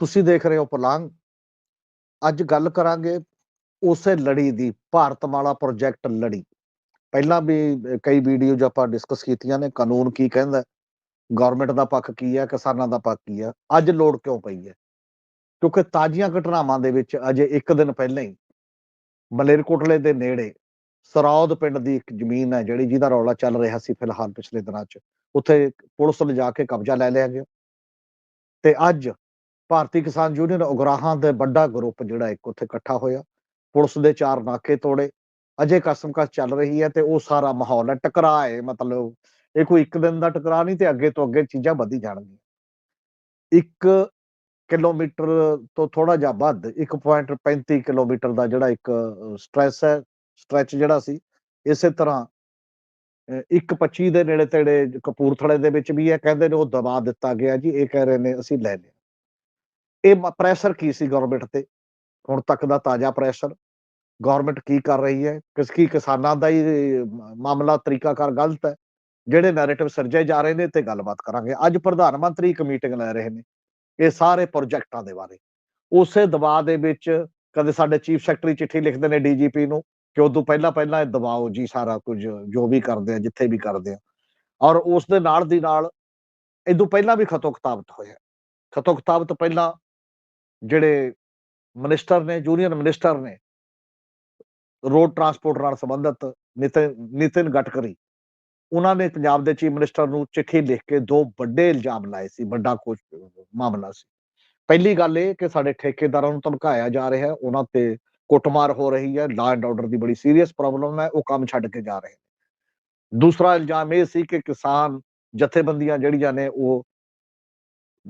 ਤੁਸੀਂ ਦੇਖ ਰਹੇ ਹੋ ਪਲਾਂਗ ਅੱਜ ਗੱਲ ਕਰਾਂਗੇ ਉਸੇ ਲੜੀ ਦੀ ਭਾਰਤਮਾਲਾ ਪ੍ਰੋਜੈਕਟ ਲੜੀ। ਪਹਿਲਾਂ ਵੀ ਕਈ ਵੀਡੀਓਜ਼ ਆਪਾਂ ਡਿਸਕਸ ਕੀਤੀਆਂ ਨੇ, ਕਾਨੂੰਨ ਕੀ ਕਹਿੰਦਾ ਗਵਰਨਮੈਂਟ ਦਾ ਪੱਖ ਕੀ ਹੈ, ਕਿਸਾਨਾਂ ਦਾ ਪੱਖ ਕੀ ਹੈ, ਅੱਜ ਲੋੜ ਕਿਉਂ ਪਈ ਹੈ? ਕਿਉਂਕਿ ਤਾਜ਼ੀਆਂ ਘਟਨਾਵਾਂ ਦੇ ਵਿੱਚ ਅਜੇ ਇੱਕ ਦਿਨ ਪਹਿਲਾਂ ਹੀ ਮਲੇਰਕੋਟਲੇ ਦੇ ਨੇੜੇ ਸਰੌਦ ਪਿੰਡ ਦੀ ਇੱਕ ਜ਼ਮੀਨ ਹੈ ਜਿਹੜੀ ਜਿਹਦਾ ਰੌਲਾ ਚੱਲ ਰਿਹਾ ਸੀ ਫਿਲਹਾਲ ਪਿਛਲੇ ਦਿਨਾਂ 'ਚ। ਉੱਥੇ ਪੁਲਿਸ ਲਿਜਾ ਕੇ ਕਬਜ਼ਾ ਲੈ ਲਿਆ ਗਿਆ। ਤੇ ਅੱਜ ਭਾਰਤੀ ਕਿਸਾਨ ਯੂਨੀਅਨ ਉਗਰਾਹਾਂ ਦੇ ਵੱਡਾ ਗਰੁੱਪ ਜਿਹੜਾ ਇੱਕ ਉੱਥੇ ਇਕੱਠਾ ਹੋਇਆ। ਪੁਲਿਸ ਦੇ ਚਾਰ ਨਾਕੇ ਤੋੜੇ। ਅਜੇ ਕਸਮਕਸ ਚੱਲ ਰਹੀ ਹੈ ਤੇ ਉਹ ਸਾਰਾ ਮਾਹੌਲ ਹੈ। ਟਕਰਾਅ ਹੈ ਮਤਲਬ ਇਹ ਕੋਈ ਇੱਕ ਦਿਨ ਦਾ ਟਕਰਾਅ ਨਹੀਂ ਤੇ ਅੱਗੇ ਤੋਂ ਅੱਗੇ ਚੀਜ਼ਾਂ ਵਧੀ ਜਾਣਗੀਆਂ। ਇੱਕ ਕਿਲੋਮੀਟਰ ਤੋਂ ਥੋੜਾ ਜਿਹਾ ਵੱਧ 1.35 ਕਿਲੋਮੀਟਰ ਦਾ ਜਿਹੜਾ ਇੱਕ ਸਟ੍ਰੈਸ ਹੈ ਸਟ੍ਰੈਚ ਜਿਹੜਾ ਸੀ ਇਸੇ ਤਰ੍ਹਾਂ ਅਹ, ਇੱਕ 25 ਦੇ ਨੇੜੇ ਤੇੜੇ ਕਪੂਰਥਲੇ ਦੇ ਵਿੱਚ ਵੀ ਇਹ ਕਹਿੰਦੇ ਨੇ ਉਹ ਦਬਾ ਦਿੱਤਾ ਗਿਆ ਜੀ ਇਹ ਕਹਿ ਰਹੇ ਨੇ ਅਸੀਂ ਲੈ ਲਿਆ। ਇਹ ਪ੍ਰੈਸ਼ਰ ਕੀ ਸੀ ਗਵਰਨਮੈਂਟ ਤੇ? ਹੁਣ ਤੱਕ ਦਾ ਤਾਜ਼ਾ ਪ੍ਰੈਸ਼ਰ ਗਵਰਨਮੈਂਟ ਕੀ ਕਰ ਰਹੀ ਹੈ? ਕਿਸ, ਕੀ ਕਿਸਾਨਾਂ ਦਾ ਹੀ ਮਾਮਲਾ, ਤਰੀਕਾਕਾਰ ਗਲਤ ਹੈ? ਜਿਹੜੇ ਨੈਰੇਟਿਵ ਸਿਰਜੇ ਜਾ ਰਹੇ ਨੇ, ਤੇ ਗੱਲਬਾਤ ਕਰਾਂਗੇ। ਅੱਜ ਪ੍ਰਧਾਨ ਮੰਤਰੀ ਇੱਕ ਮੀਟਿੰਗ ਲੈ ਰਹੇ ਨੇ, ਇਹ ਸਾਰੇ ਪ੍ਰੋਜੈਕਟਾਂ ਦੇ ਬਾਰੇ। ਉਸੇ ਦਬਾਅ ਦੇ ਵਿੱਚ ਕਦੇ ਸਾਡੇ ਚੀਫ ਸੈਕਟਰੀ ਚਿੱਠੀ ਲਿਖਦੇ ਨੇ ਡੀਜੀਪੀ ਨੂੰ ਕਿ ਉਦੋਂ ਪਹਿਲਾਂ ਪਹਿਲਾਂ ਇਹ ਦਬਾਓ ਜੀ, ਸਾਰਾ ਕੁਝ ਜੋ ਵੀ ਕਰਦੇ ਆ, ਜਿੱਥੇ ਵੀ ਕਰਦੇ ਆ। ਔਰ ਉਸ ਦੇ ਨਾਲ ਦੀ ਨਾਲ ਇਦੋਂ ਪਹਿਲਾਂ ਵੀ ਖਤੋ ਖਤਾਬਤ ਹੋਇਆ। ਖਤੋ ਖਤਾਬਤ ਪਹਿਲਾਂ ਜਿਹੜੇ ਮਿਨਿਸਟਰ ਨੇ ਜੂਨੀਅਰ ਮਿਨਿਸਟਰ ਨੇ ਰੋਡ ਟਰਾਂਸਪੋਰਟ ਨਾਲ ਸੰਬੰਧਿਤ ਨਿਤਿਨ ਨਿਤਿਨ ਗਟਕਰੀ ਉਹਨਾਂ ਨੇ ਪੰਜਾਬ ਦੇ ਚੀਫ ਮਿਨਿਸਟਰ ਨੂੰ ਚਿੱਠੀ ਲਿਖ ਕੇ ਦੋ ਵੱਡੇ ਇਲਜ਼ਾਮ ਲਾਏ ਸੀ, ਵੱਡਾ ਕੁਝ ਮਾਮਲਾ ਸੀ। ਪਹਿਲੀ ਗੱਲ ਇਹ ਕਿ ਸਾਡੇ ਠੇਕੇਦਾਰਾਂ ਨੂੰ ਧਮਕਾਇਆ ਜਾ ਰਿਹਾ ਹੈ, ਉਹਨਾਂ ਤੇ ਕੁੱਟਮਾਰ ਹੋ ਰਹੀ ਹੈ ਲਾ ਐਂਡ ਆਰਡਰ ਦੀ ਬੜੀ ਸੀਰੀਅਸ ਪ੍ਰੋਬਲਮ ਹੈ, ਉਹ ਕੰਮ ਛੱਡ ਕੇ ਜਾ ਰਹੇ ਨੇ। ਦੂਸਰਾ ਇਲਜ਼ਾਮ ਇਹ ਸੀ ਕਿ ਕਿਸਾਨ ਜਥੇਬੰਦੀਆਂ ਜਿਹੜੀਆਂ ਨੇ, ਉਹ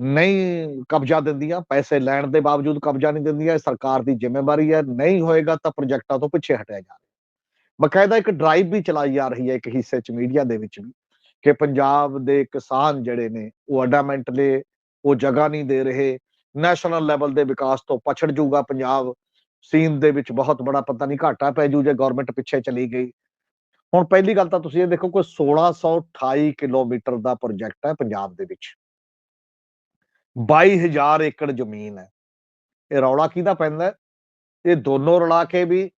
ਨਹੀਂ ਕਬਜ਼ਾ ਦਿੰਦੀਆਂ, ਪੈਸੇ ਲੈਣ ਦੇ ਬਾਵਜੂਦ ਕਬਜ਼ਾ ਨਹੀਂ ਦਿੰਦੀਆਂ, ਇਹ ਸਰਕਾਰ ਦੀ ਜ਼ਿੰਮੇਵਾਰੀ ਹੈ, ਨਹੀਂ ਹੋਏਗਾ ਤਾਂ ਪ੍ਰੋਜੈਕਟਾਂ ਤੋਂ ਪਿੱਛੇ ਹਟਿਆ ਜਾ ਰਿਹਾ। ਬਕਾਇਦਾ ਇੱਕ ਡਰਾਈਵ ਵੀ ਚਲਾਈ ਜਾ ਰਹੀ ਹੈ ਇੱਕ ਹਿੱਸੇ ਚ ਮੀਡੀਆ ਦੇ ਵਿੱਚ ਵੀ, ਕਿ ਪੰਜਾਬ ਦੇ ਕਿਸਾਨ ਜਿਹੜੇ ਨੇ, ਉਹ ਅਡਾਮੈਂਟ ਅਡਾਮੈਂਟਲੀ ਉਹ ਜਗ੍ਹਾ ਨਹੀਂ ਦੇ ਰਹੇ ਨੈਸ਼ਨਲ ਲੈਵਲ ਦੇ ਵਿਕਾਸ ਤੋਂ ਪਛੜ ਜਾਊਗਾ ਪੰਜਾਬ, ਸੀਨ ਦੇ ਵਿੱਚ ਬਹੁਤ ਬੜਾ ਪਤਾ ਨਹੀਂ ਘਾਟਾ ਪੈ ਜੂ ਜੇ ਗਵਰਨਮੈਂਟ ਪਿੱਛੇ ਚਲੀ ਗਈ। ਹੁਣ ਪਹਿਲੀ ਗੱਲ ਤਾਂ ਤੁਸੀਂ ਇਹ ਦੇਖੋ ਕੋਈ 1628 ਕਿਲੋਮੀਟਰ ਦਾ ਪ੍ਰੋਜੈਕਟ ਹੈ ਪੰਜਾਬ ਦੇ ਵਿੱਚ। 22000 ਏਕੜ ਜ਼ਮੀਨ ਹੈ। ਇਹ ਰੌਲਾ ਕਿਹਦਾ ਪੈਂਦਾ ਇਹ ਦੋਨੋਂ ਰਲਾ ਕੇ ਵੀ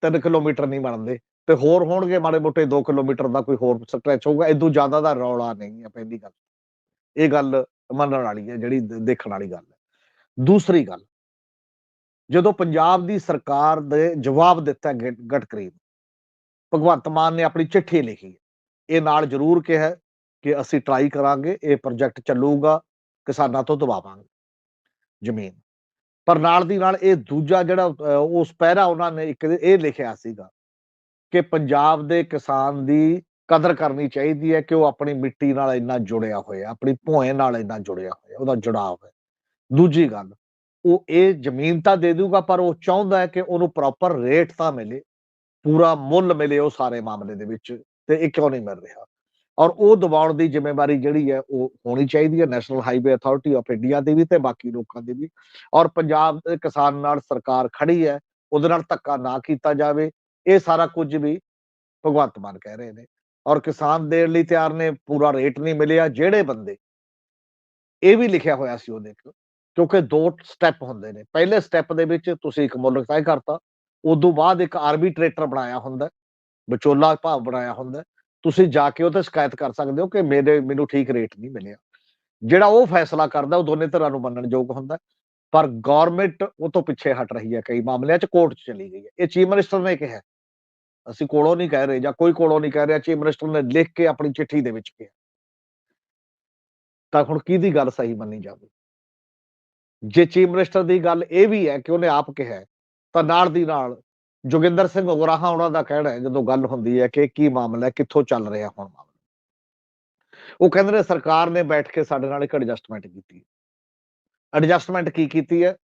3 ਕਿਲੋਮੀਟਰ ਨਹੀਂ ਬਣਦੇ ਤੇ ਹੋਰ ਹੋਣਗੇ ਮਾੜੇ ਮੋਟੇ 2 ਕਿਲੋਮੀਟਰ ਦਾ ਕੋਈ ਹੋਰ ਸਟ੍ਰੈਚ ਹੋਊਗਾ ਇਦੋਂ ਜ਼ਿਆਦਾ ਦਾ ਰੌਲਾ ਨਹੀਂ ਹੈ ਪਹਿਲੀ ਗੱਲ। ਇਹ ਗੱਲ ਮੰਨਣ ਵਾਲੀ ਹੈ ਜਿਹੜੀ ਦੇਖਣ ਵਾਲੀ ਗੱਲ ਹੈ। ਦੂਸਰੀ ਗੱਲ ਜਦੋਂ ਪੰਜਾਬ ਦੀ ਸਰਕਾਰ ਦੇ ਜਵਾਬ ਦਿੱਤਾ ਗ- ਗਡਕਰੀ ਨੂੰ, ਭਗਵੰਤ ਮਾਨ ਨੇ ਆਪਣੀ ਚਿੱਠੀ ਲਿਖੀ ਹੈ। ਇਹ ਨਾਲ ਜ਼ਰੂਰ ਕਿਹਾ ਕਿ ਅਸੀਂ ਟਰਾਈ ਕਰਾਂਗੇ ਇਹ ਪ੍ਰੋਜੈਕਟ ਚੱਲੂਗਾ ਕਿਸਾਨਾਂ ਤੋਂ ਦਬਾਵਾਂਗੇ ਜ਼ਮੀਨ। ਪਰ ਨਾਲ ਦੀ ਨਾਲ ਇਹ ਦੂਜਾ ਜਿਹੜਾ ਉਸ ਪਹਿਰਾ ਉਹਨਾਂ ਨੇ ਇੱਕ ਇਹ ਲਿਖਿਆ ਸੀਗਾ ਕਿ ਪੰਜਾਬ ਦੇ ਕਿਸਾਨ ਦੀ ਕਦਰ ਕਰਨੀ ਚਾਹੀਦੀ ਹੈ ਕਿ ਉਹ ਆਪਣੀ ਮਿੱਟੀ ਨਾਲ ਇੰਨਾ ਜੁੜਿਆ ਹੋਇਆ, ਆਪਣੀ ਭੋਏ ਨਾਲ ਇੰਨਾ ਜੁੜਿਆ ਹੋਇਆ, ਉਹਦਾ ਜੁੜਾਵ ਹੈ। ਦੂਜੀ ਗੱਲ, ਉਹ ਇਹ ਜ਼ਮੀਨ ਤਾਂ ਦੇ ਦੂਗਾ ਪਰ ਉਹ ਚਾਹੁੰਦਾ ਹੈ ਕਿ ਉਹਨੂੰ ਪ੍ਰੋਪਰ ਰੇਟ ਤਾਂ ਮਿਲੇ, ਪੂਰਾ ਮੁੱਲ ਮਿਲੇ ਉਹ ਸਾਰੇ ਮਾਮਲੇ ਦੇ ਵਿੱਚ, ਤੇ ਇਹ ਕਿਉਂ ਨਹੀਂ ਮਿਲ ਰਿਹਾ? ਔਰ ਉਹ ਦਬਾਉਣ ਦੀ ਜ਼ਿੰਮੇਵਾਰੀ ਜਿਹੜੀ ਹੈ ਉਹ ਹੋਣੀ ਚਾਹੀਦੀ ਹੈ national highway authority of India ਦੀ ਵੀ ਤੇ ਬਾਕੀ ਲੋਕਾਂ ਦੀ ਵੀ। ਔਰ ਪੰਜਾਬ ਦੇ ਕਿਸਾਨ ਨਾਲ ਸਰਕਾਰ ਖੜੀ ਹੈ, ਉਹਦੇ ਨਾਲ ਧੱਕਾ ਨਾ ਕੀਤਾ ਜਾਵੇ, ਇਹ ਸਾਰਾ ਕੁਝ ਵੀ ਭਗਵੰਤ ਮਾਨ ਕਹਿ ਰਹੇ ਨੇ। ਔਰ ਕਿਸਾਨ ਦੇਣ ਲਈ ਤਿਆਰ ਨੇ, ਪੂਰਾ ਰੇਟ ਨਹੀਂ ਮਿਲਿਆ, ਜਿਹੜੇ ਬੰਦੇ ਇਹ ਵੀ ਲਿਖਿਆ ਹੋਇਆ ਸੀ ਉਹਦੇ ਕੋਲ, ਕਿਉਂਕਿ ਦੋ ਸਟੈਪ ਹੁੰਦੇ ਨੇ। ਪਹਿਲੇ ਸਟੈਪ ਦੇ ਵਿੱਚ ਤੁਸੀਂ ਇੱਕ ਮੁੱਲ ਤੈਅ ਕਰਤਾ, ਉਦੋਂ ਬਾਅਦ ਇੱਕ ਆਰਬਿਟ੍ਰੇਟਰ ਬਣਾਇਆ ਹੁੰਦਾ, ਵਿਚੋਲਾ ਭਾਵ ਬਣਾਇਆ ਹੁੰਦਾ। ਤੁਸੀਂ ਜਾ ਕੇ ਉਹ ਤੇ ਸ਼ਿਕਾਇਤ ਕਰ ਸਕਦੇ ਹੋ ਕਿ ਮੇਰੇ, ਮੈਨੂੰ ਠੀਕ ਰੇਟ ਨਹੀਂ ਮਿਲਿਆ। ਜਿਹੜਾ ਉਹ ਫੈਸਲਾ ਕਰਦਾ, ਉਹ ਦੋਨੇ ਤਰ੍ਹਾਂ ਨੂੰ ਮੰਨਣ ਯੋਗ ਹੁੰਦਾ ਪਰ ਗਵਰਨਮੈਂਟ ਉਹ ਤੋਂ ਪਿੱਛੇ ਹਟ ਰਹੀ ਹੈ, ਕਈ ਮਾਮਲਿਆਂ 'ਚ ਕੋਰਟ 'ਚ ਚਲੀ ਗਈ ਹੈ। ਇਹ ਚੀਫ ਮਿਨਿਸਟਰ ਨੇ ਕਿਹਾ ਅਸੀਂ ਕੋਲੋਂ ਨਹੀਂ ਕਹਿ ਰਹੇ ਜਾਂ ਕੋਈ ਕੋਲੋਂ ਨਹੀਂ ਕਹਿ ਰਿਹਾ, ਚੀਫ ਮਿਨਿਸਟਰ ਨੇ ਲਿਖ ਕੇ ਆਪਣੀ ਚਿੱਠੀ ਦੇ ਵਿੱਚ ਕਿਹਾ। ਤਾਂ ਹੁਣ ਕਿਹਦੀ ਗੱਲ ਸਹੀ ਮੰਨੀ ਜਾਵੇ? ਜੇ ਚੀਫ ਮਿਨਿਸਟਰ ਦੀ ਗੱਲ ਇਹ ਵੀ ਹੈ ਕਿ ਉਹਨੇ ਆਪ ਕਿਹਾ ਤਾਂ ਨਾਲ ਦੀ ਨਾਲ ਜੋਗਿੰਦਰ ਸਿੰਘ ਉਗਰਾਹਾਂ ਉਹਨਾਂ ਦਾ ਕਹਿਣਾ ਹੈ, ਜਦੋਂ ਗੱਲ ਹੁੰਦੀ ਹੈ ਕਿ ਕੀ ਮਾਮਲਾ ਹੈ, ਕਿੱਥੋਂ ਚੱਲ ਰਿਹਾ ਹੁਣ ਮਾਮਲਾ? ਉਹ ਕਹਿੰਦੇ ਨੇ ਸਰਕਾਰ ਨੇ ਬੈਠ ਕੇ ਸਾਡੇ ਨਾਲ ਇੱਕ ਐਡਜਸਟਮੈਂਟ ਕੀਤੀ ਐਡਜਸਟਮੈਂਟ ਕੀ ਕੀਤੀ ਹੈ?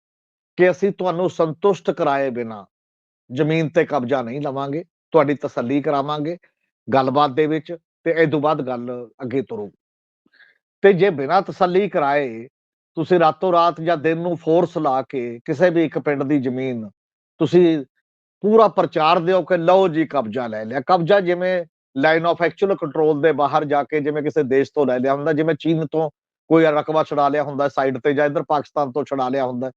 ਕਿ ਅਸੀਂ ਤੁਹਾਨੂੰ ਸੰਤੁਸ਼ਟ ਕਰਾਏ ਬਿਨਾ ਜ਼ਮੀਨ ਤੇ ਕਬਜ਼ਾ ਨਹੀਂ ਲਵਾਂਗੇ, ਤੁਹਾਡੀ ਤਸੱਲੀ ਕਰਾਵਾਂਗੇ, ਗੱਲਬਾਤ ਦੇ ਵਿੱਚ ਤੇ ਇਹ ਤੋਂ ਬਾਅਦ ਗੱਲ ਅੱਗੇ ਤੁਰੂ ਤੇ ਜੇ ਬਿਨਾ ਤਸੱਲੀ ਕਰਾਏ ਤੁਸੀਂ ਰਾਤੋਂ ਰਾਤ ਜਾਂ ਦਿਨ ਨੂੰ ਫੋਰਸ ਲਾ ਕੇ ਕਿਸੇ ਵੀ ਇੱਕ ਪਿੰਡ ਦੀ ਜ਼ਮੀਨ ਤੁਸੀਂ ਪੂਰਾ ਪ੍ਰਚਾਰ ਦਿਓ ਕਿ ਲਓ ਜੀ ਕਬਜ਼ਾ ਲੈ ਲਿਆ। ਕਬਜ਼ਾ ਜਿਵੇਂ ਲਾਈਨ ਆਫ ਐਕਚੁਅਲ ਕੰਟਰੋਲ ਦੇ ਬਾਹਰ ਜਾ ਕੇ ਜਿਵੇਂ ਕਿਸੇ ਦੇਸ਼ ਤੋਂ ਲੈ ਲਿਆ ਹੁੰਦਾ, ਜਿਵੇਂ ਚੀਨ ਤੋਂ ਕੋਈ ਰਕਬਾ ਛੁਡਾ ਲਿਆ ਹੁੰਦਾ ਸਾਈਡ ਤੇ ਜਾਂ ਇੱਧਰ ਪਾਕਿਸਤਾਨ ਤੋਂ ਛੁਡਾ ਲਿਆ ਹੁੰਦਾ।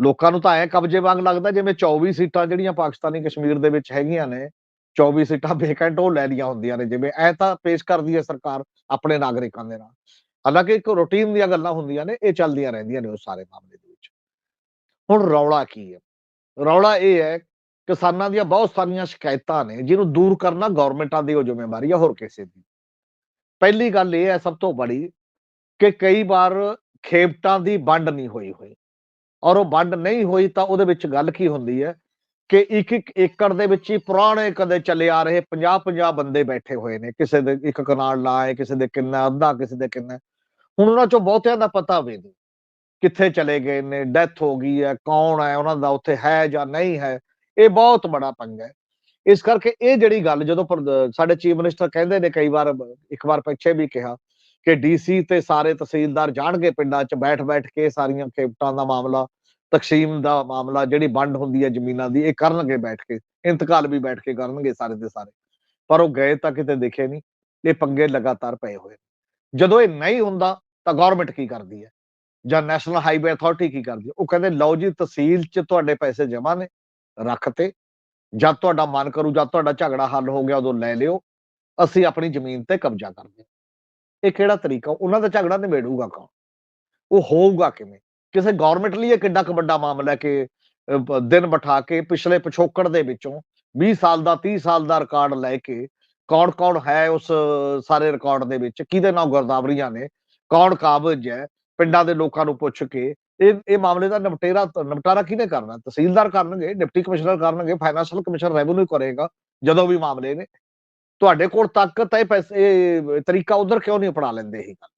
ਲੋਕਾਂ ਨੂੰ ਤਾਂ ਐ ਕਬਜ਼ੇ ਵਾਂਗ ਲੱਗਦਾ ਜਿਵੇਂ 24 ਸੀਟਾਂ ਜਿਹੜੀਆਂ ਪਾਕਿਸਤਾਨੀ ਕਸ਼ਮੀਰ ਦੇ ਵਿੱਚ ਹੈਗੀਆਂ ਨੇ 24 ਸੀਟਾਂ ਵੇਕੈਂਟ ਉਹ ਲੈ ਲੀਆਂ ਹੁੰਦੀਆਂ ਨੇ ਜਿਵੇਂ ਐ ਤਾਂ ਪੇਸ਼ ਕਰਦੀ ਹੈ ਸਰਕਾਰ ਆਪਣੇ ਨਾਗਰਿਕਾਂ ਦੇ ਨਾਲ। ਹਾਲਾਂਕਿ ਇੱਕ ਰੂਟੀਨ ਦੀਆਂ ਗੱਲਾਂ ਹੁੰਦੀਆਂ ਨੇ, ਇਹ ਚੱਲਦੀਆਂ ਰਹਿੰਦੀਆਂ ਨੇ ਉਸ ਸਾਰੇ ਮਾਮਲੇ ਦੇ ਵਿੱਚ। ਹੁਣ ਰੌਲਾ ਕੀ ਹੈ? ਰੌਲਾ ਇਹ ਹੈ ਕਿਸਾਨਾਂ ਦੀਆਂ ਬਹੁਤ ਸਾਰੀਆਂ ਸ਼ਿਕਾਇਤਾਂ ਨੇ, ਜਿਹਨੂੰ ਦੂਰ ਕਰਨਾ ਗਵਰਨਮੈਂਟਾਂ ਦੀ ਉਹ ਜ਼ਿੰਮੇਵਾਰੀ ਹੈ ਹੋਰ ਕਿਸੇ ਦੀ। ਪਹਿਲੀ ਗੱਲ ਇਹ ਹੈ ਸਭ ਤੋਂ ਬੜੀ ਕਿ ਕਈ ਵਾਰ ਖੇਪਟਾਂ ਦੀ ਵੰਡ ਨਹੀਂ ਹੋਈ ਹੋਈ। ਔਰ ਉਹ ਵੰਡ ਨਹੀਂ ਹੋਈ ਤਾਂ ਉਹਦੇ ਵਿੱਚ ਗੱਲ ਕੀ ਹੁੰਦੀ ਹੈ ਕਿ ਇੱਕ ਇੱਕ ਏਕੜ ਦੇ ਵਿੱਚ ਹੀ ਪੁਰਾਣੇ ਕਦੇ ਚੱਲੇ ਆ ਰਹੇ 50 50 ਬੰਦੇ ਬੈਠੇ ਹੋਏ ਨੇ, ਕਿਸੇ ਦੇ ਇੱਕ ਕਨਾਲ ਲਾਏ, ਕਿਸੇ ਦੇ ਕਿੰਨਾ, ਅੱਧਾ, ਕਿਸੇ ਦੇ ਕਿੰਨਾ। ਹੁਣ ਉਹਨਾਂ ਚੋਂ ਬਹੁਤਿਆਂ ਦਾ ਪਤਾ ਵੀ ਨਹੀਂ ਕਿੱਥੇ ਚਲੇ ਗਏ ਨੇ, ਡੈਥ ਹੋ ਗਈ ਹੈ, ਕੌਣ ਹੈ, ਉਹਨਾਂ ਦਾ ਉੱਥੇ ਹੈ ਜਾਂ ਨਹੀਂ ਹੈ। ਇਹ ਬਹੁਤ ਬੜਾ ਪੰਗਾ ਹੈ। ਇਸ ਕਰਕੇ ਇਹ ਜਿਹੜੀ ਗੱਲ, ਜਦੋਂ ਸਾਡੇ ਚੀਫ ਮਿਨਿਸਟਰ ਕਹਿੰਦੇ ਨੇ ਕਈ ਵਾਰ, ਇੱਕ ਵਾਰ ਪਿੱਛੇ ਵੀ ਕਿਹਾ ਕਿ ਡੀਸੀ ਤੇ ਸਾਰੇ ਤਹਿਸੀਲਦਾਰ ਜਾਣਗੇ ਪਿੰਡਾਂ 'ਚ ਬੈਠ-ਬੈਠ ਕੇ ਸਾਰੀਆਂ ਖੇਪਟਾਂ ਦਾ ਮਾਮਲਾ, ਤਕਸੀਮ ਦਾ ਮਾਮਲਾ, ਜਿਹੜੀ ਵੰਡ ਹੁੰਦੀ ਹੈ ਜ਼ਮੀਨਾਂ ਦੀ, ਇਹ ਕਰਨਗੇ ਬੈਠ ਕੇ, ਇੰਤਕਾਲ ਵੀ ਬੈਠ ਕੇ ਕਰਨਗੇ ਸਾਰੇ ਦੇ ਸਾਰੇ। ਪਰ ਉਹ ਗਏ ਤਾਂ ਕਿਤੇ ਦਿਖੇ ਨਹੀਂ, ਇਹ ਪੰਗੇ ਲਗਾਤਾਰ ਪਏ ਹੋਏ ਜਦੋਂ ਇਹ ਨਹੀਂ ਹੁੰਦਾ ਤਾਂ ਗਵਰਨਮੈਂਟ ਕੀ ਕਰਦੀ ਹੈ? ਜਾਂ ਨੈਸ਼ਨਲ ਹਾਈਵੇ ਅਥਾਰਟੀ ਕੀ ਕਰਦੀ ਹੈ? ਉਹ ਕਹਿੰਦੇ, ਲਓ ਜੀ, ਤਹਿਸੀਲ 'ਚ ਤੁਹਾਡੇ ਪੈਸੇ ਜਮ੍ਹਾਂ ਨੇ ਰੱਖ ਤੇ। ਜਦ ਤੁਹਾਡਾ ਮਨ ਕਰੂ, ਜਦ ਤੁਹਾਡਾ ਝਗੜਾ ਹੱਲ ਹੋ ਗਿਆ, ਉਦੋਂ ਲੈ ਲਿਓ। ਅਸੀਂ ਆਪਣੀ ਜ਼ਮੀਨ ਤੇ ਕਬਜ਼ਾ ਕਰਦੇ ਹਾਂ। ਇਹ ਕਿਹੜਾ ਤਰੀਕਾ? ਉਹਨਾਂ ਦਾ ਝਗੜਾ ਨਿਬੇੜੂਗਾ ਕੌਣ? ਉਹ ਹੋਊਗਾ ਕਿਵੇਂ? ਕਿਸੇ ਗਵਰਨਮੈਂਟ ਲਈ ਇਹ ਕਿੱਡਾ ਕੁ ਵੱਡਾ ਮਾਮਲਾ ਕਿ ਦਿਨ ਬਿਠਾ ਕੇ ਪਿਛਲੇ ਪਿਛੋਕੜ ਦੇ ਵਿੱਚੋਂ 20 ਸਾਲ ਦਾ 30 ਸਾਲ ਦਾ ਰਿਕਾਰਡ ਲੈ ਕੇ ਕੌਣ ਕੌਣ ਹੈ ਉਸ ਸਾਰੇ ਰਿਕਾਰਡ ਦੇ ਵਿੱਚ? ਕਿਹਦੇ ਨਾਲ ਗਰਦਾਵਰੀਆਂ ਨੇ? ਕੌਣ ਕਾਬਜ ਹੈ? ਪਿੰਡਾਂ ਦੇ ਲੋਕਾਂ ਨੂੰ ਪੁੱਛ ਕੇ ਇਹ ਇਹ ਮਾਮਲੇ ਦਾ ਨਿਪਟੇਰਾ ਨਿਪਟਾਰਾ ਕਿਹਨੇ ਕਰਨਾ? ਤਹਿਸੀਲਦਾਰ ਕਰਨਗੇ, ਡਿਪਟੀ ਕਮਿਸ਼ਨਰ ਕਰਨਗੇ ਫਾਈਨੈਂਸ਼ੀਅਲ ਕਮਿਸ਼ਨਰ ਰੈਵਨਿਊ ਕਰੇਗਾ, ਜਦੋਂ ਵੀ ਮਾਮਲੇ ਨੇ। ਤੁਹਾਡੇ ਕੋਲ ਤਾਕਤ ਹੈ ਪੈਸੇ, ਇਹ ਤਰੀਕਾ ਉਧਰ ਕਿਉਂ ਨਹੀਂ ਅਪਣਾ ਲੈਂਦੇ ਇਹ ਗੱਲ?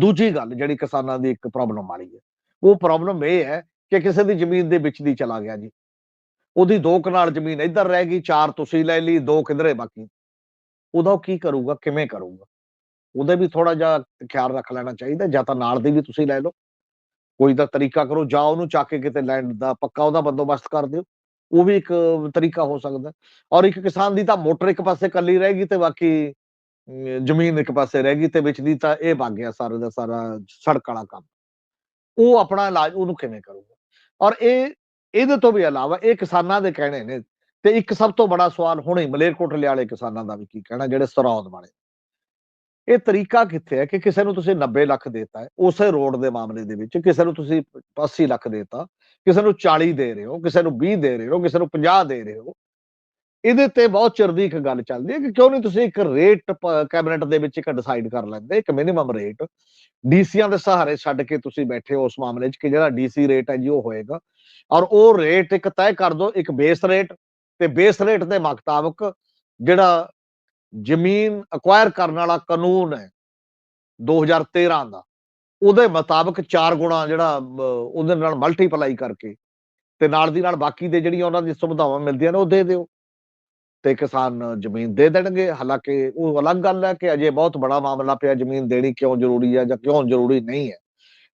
ਦੂਜੀ ਗੱਲ ਜਿਹੜੀ ਕਿਸਾਨਾਂ ਦੀ ਇੱਕ ਪ੍ਰੋਬਲਮ ਆ ਰਹੀ ਹੈ, ਉਹ ਪ੍ਰੋਬਲਮ ਇਹ ਹੈ ਕਿ ਕਿਸੇ ਦੀ ਜ਼ਮੀਨ ਦੇ ਵਿੱਚ ਦੀ ਚਲਾ ਗਿਆ ਜੀ। ਉਹਦੀ ਦੋ ਕਨਾਲ ਜ਼ਮੀਨ ਇੱਧਰ ਰਹਿ ਗਈ, ਚਾਰ ਤੁਸੀਂ ਲੈ ਲਈ, ਦੋ ਕਿਧਰੇ ਬਾਕੀ। ਉਹਦਾ ਉਹ ਕੀ ਕਰੂਗਾ, ਕਿਵੇਂ ਕਰੂਗਾ? ਉਹਦੇ ਵੀ ਥੋੜਾ ਜਿਹਾ ਖਿਆਲ ਰੱਖ ਲੈਣਾ ਚਾਹੀਦਾ, ਜਾਂ ਤਾਂ ਨਾਲ ਦੀ ਵੀ ਤੁਸੀਂ ਲੈ ਲਓ। ਕੋਈ ਦਾ ਤਰੀਕਾ ਕਰੋ, ਜਾਂ ਉਹਨੂੰ ਚੱਕ ਕੇ ਕਿਤੇ ਲੈਂਡ ਦਾ ਪੱਕਾ ਉਹਦਾ ਬੰਦੋਬਸਤ ਕਰ ਦਿਓ। ਉਹ ਵੀ ਇੱਕ ਤਰੀਕਾ ਹੋ ਸਕਦਾ। ਔਰ ਇੱਕ ਕਿਸਾਨ ਦੀ ਤਾਂ ਮੋਟਰ ਇੱਕ ਪਾਸੇ ਕੱਲੀ ਰਹੇਗੀ ਤੇ ਬਾਕੀ ਜ਼ਮੀਨ ਇੱਕ ਪਾਸੇ ਰਹਿ ਗਈ ਤੇ ਵਿੱਚ ਦੀ ਤਾਂ ਇਹ ਵਗ ਗਿਆ ਸਾਰਾ ਦਾ ਸਾਰਾ ਸੜਕ ਵਾਲਾ ਕੰਮ। ਉਹ ਆਪਣਾ ਇਲਾਜ ਉਹਨੂੰ ਕਿਵੇਂ ਕਰੂਗਾ? ਔਰ ਇਹ, ਇਹਦੇ ਤੋਂ ਵੀ ਇਲਾਵਾ ਇਹ ਕਿਸਾਨਾਂ ਦੇ ਕਹਿਣੇ ਨੇ ਤੇ ਇੱਕ ਸਭ ਤੋਂ ਬੜਾ ਸਵਾਲ ਹੁਣੇ ਮਲੇਰਕੋਟਲੇ ਵਾਲੇ ਕਿਸਾਨਾਂ ਦਾ ਵੀ ਕੀ ਕਹਿਣਾ, ਜਿਹੜੇ ਸਰੌਦ ਵਾਲੇ। ਇਹ ਤਰੀਕਾ ਕਿੱਥੇ ਹੈ ਕਿ ਕਿਸੇ ਨੂੰ ਤੁਸੀਂ 90 ਲੱਖ ਦੇਤਾ ਹੈ, ਉਸੇ ਰੋਡ ਦੇ ਮਾਮਲੇ ਦੇ ਵਿੱਚ, ਕਿਸੇ ਨੂੰ ਤੁਸੀਂ 80 ਲੱਖ ਦੇਤਾ, ਕਿਸੇ ਨੂੰ 40 ਦੇ ਰਹੇ ਹੋ, ਕਿਸੇ ਨੂੰ 20 ਦੇ ਰਹੇ ਹੋ, ਕਿਸੇ ਨੂੰ 50 ਦੇ ਰਹੇ ਹੋ। ਇਹਦੇ ਤੇ ਬਹੁਤ ਚਿਰ ਦੀ ਇੱਕ ਗੱਲ ਚੱਲਦੀ ਹੈ ਕਿ ਕਿਉਂ ਨਹੀਂ ਤੁਸੀਂ ਇੱਕ ਰੇਟ ਕੈਬਨਿਟ ਦੇ ਵਿੱਚ ਇੱਕ ਡਿਸਾਈਡ ਕਰ ਲੈਂਦੇ, ਇੱਕ ਮਿਨੀਮਮ ਰੇਟ ਡੀਸੀਆਂ ਦੇ ਸਹਾਰੇ ਛੱਡ ਕੇ ਤੁਸੀਂ ਬੈਠੇ ਹੋ ਉਸ ਮਾਮਲੇ 'ਚ ਕਿ ਜਿਹੜਾ ਡੀਸੀ ਰੇਟ ਹੈ ਜੀ ਉਹ ਹੋਏਗਾ। ਔਰ ਉਹ ਰੇਟ ਇੱਕ ਤੈਅ ਕਰ ਦਿਓ, ਇੱਕ ਬੇਸ ਰੇਟ ਤੇ ਬੇਸ ਰੇਟ ਦੇ ਮੁਤਾਬਕ ਜਿਹੜਾ ਜ਼ਮੀਨ ਅਕਵਾਇਰ ਕਰਨ ਵਾਲਾ ਕਾਨੂੰਨ ਹੈ 2013 ਦਾ। ਉਹਦੇ ਮੁਤਾਬਕ 4 ਗੁਣਾ ਜਿਹੜਾ ਉਹਦੇ ਨਾਲ ਮਲਟੀਪਲਾਈ ਕਰਕੇ ਤੇ ਨਾਲ ਦੀ ਨਾਲ ਬਾਕੀ ਦੇ ਜਿਹੜੀਆਂ ਉਹਨਾਂ ਦੀ ਸੁਵਿਧਾਵਾਂ ਮਿਲਦੀਆਂ ਨੇ ਉਹ ਦੇ ਦਿਓ। ਤੇ ਕਿਸਾਨ ਜ਼ਮੀਨ ਦੇ ਦੇਣਗੇ। ਹਾਲਾਂਕਿ ਉਹ ਅਲੱਗ ਗੱਲ ਹੈ ਕਿ ਅਜੇ ਬਹੁਤ ਬੜਾ ਮਾਮਲਾ ਪਿਆ, ਜ਼ਮੀਨ ਦੇਣੀ ਕਿਉਂ ਜ਼ਰੂਰੀ ਹੈ ਜਾਂ ਕਿਉਂ ਜ਼ਰੂਰੀ ਨਹੀਂ ਹੈ।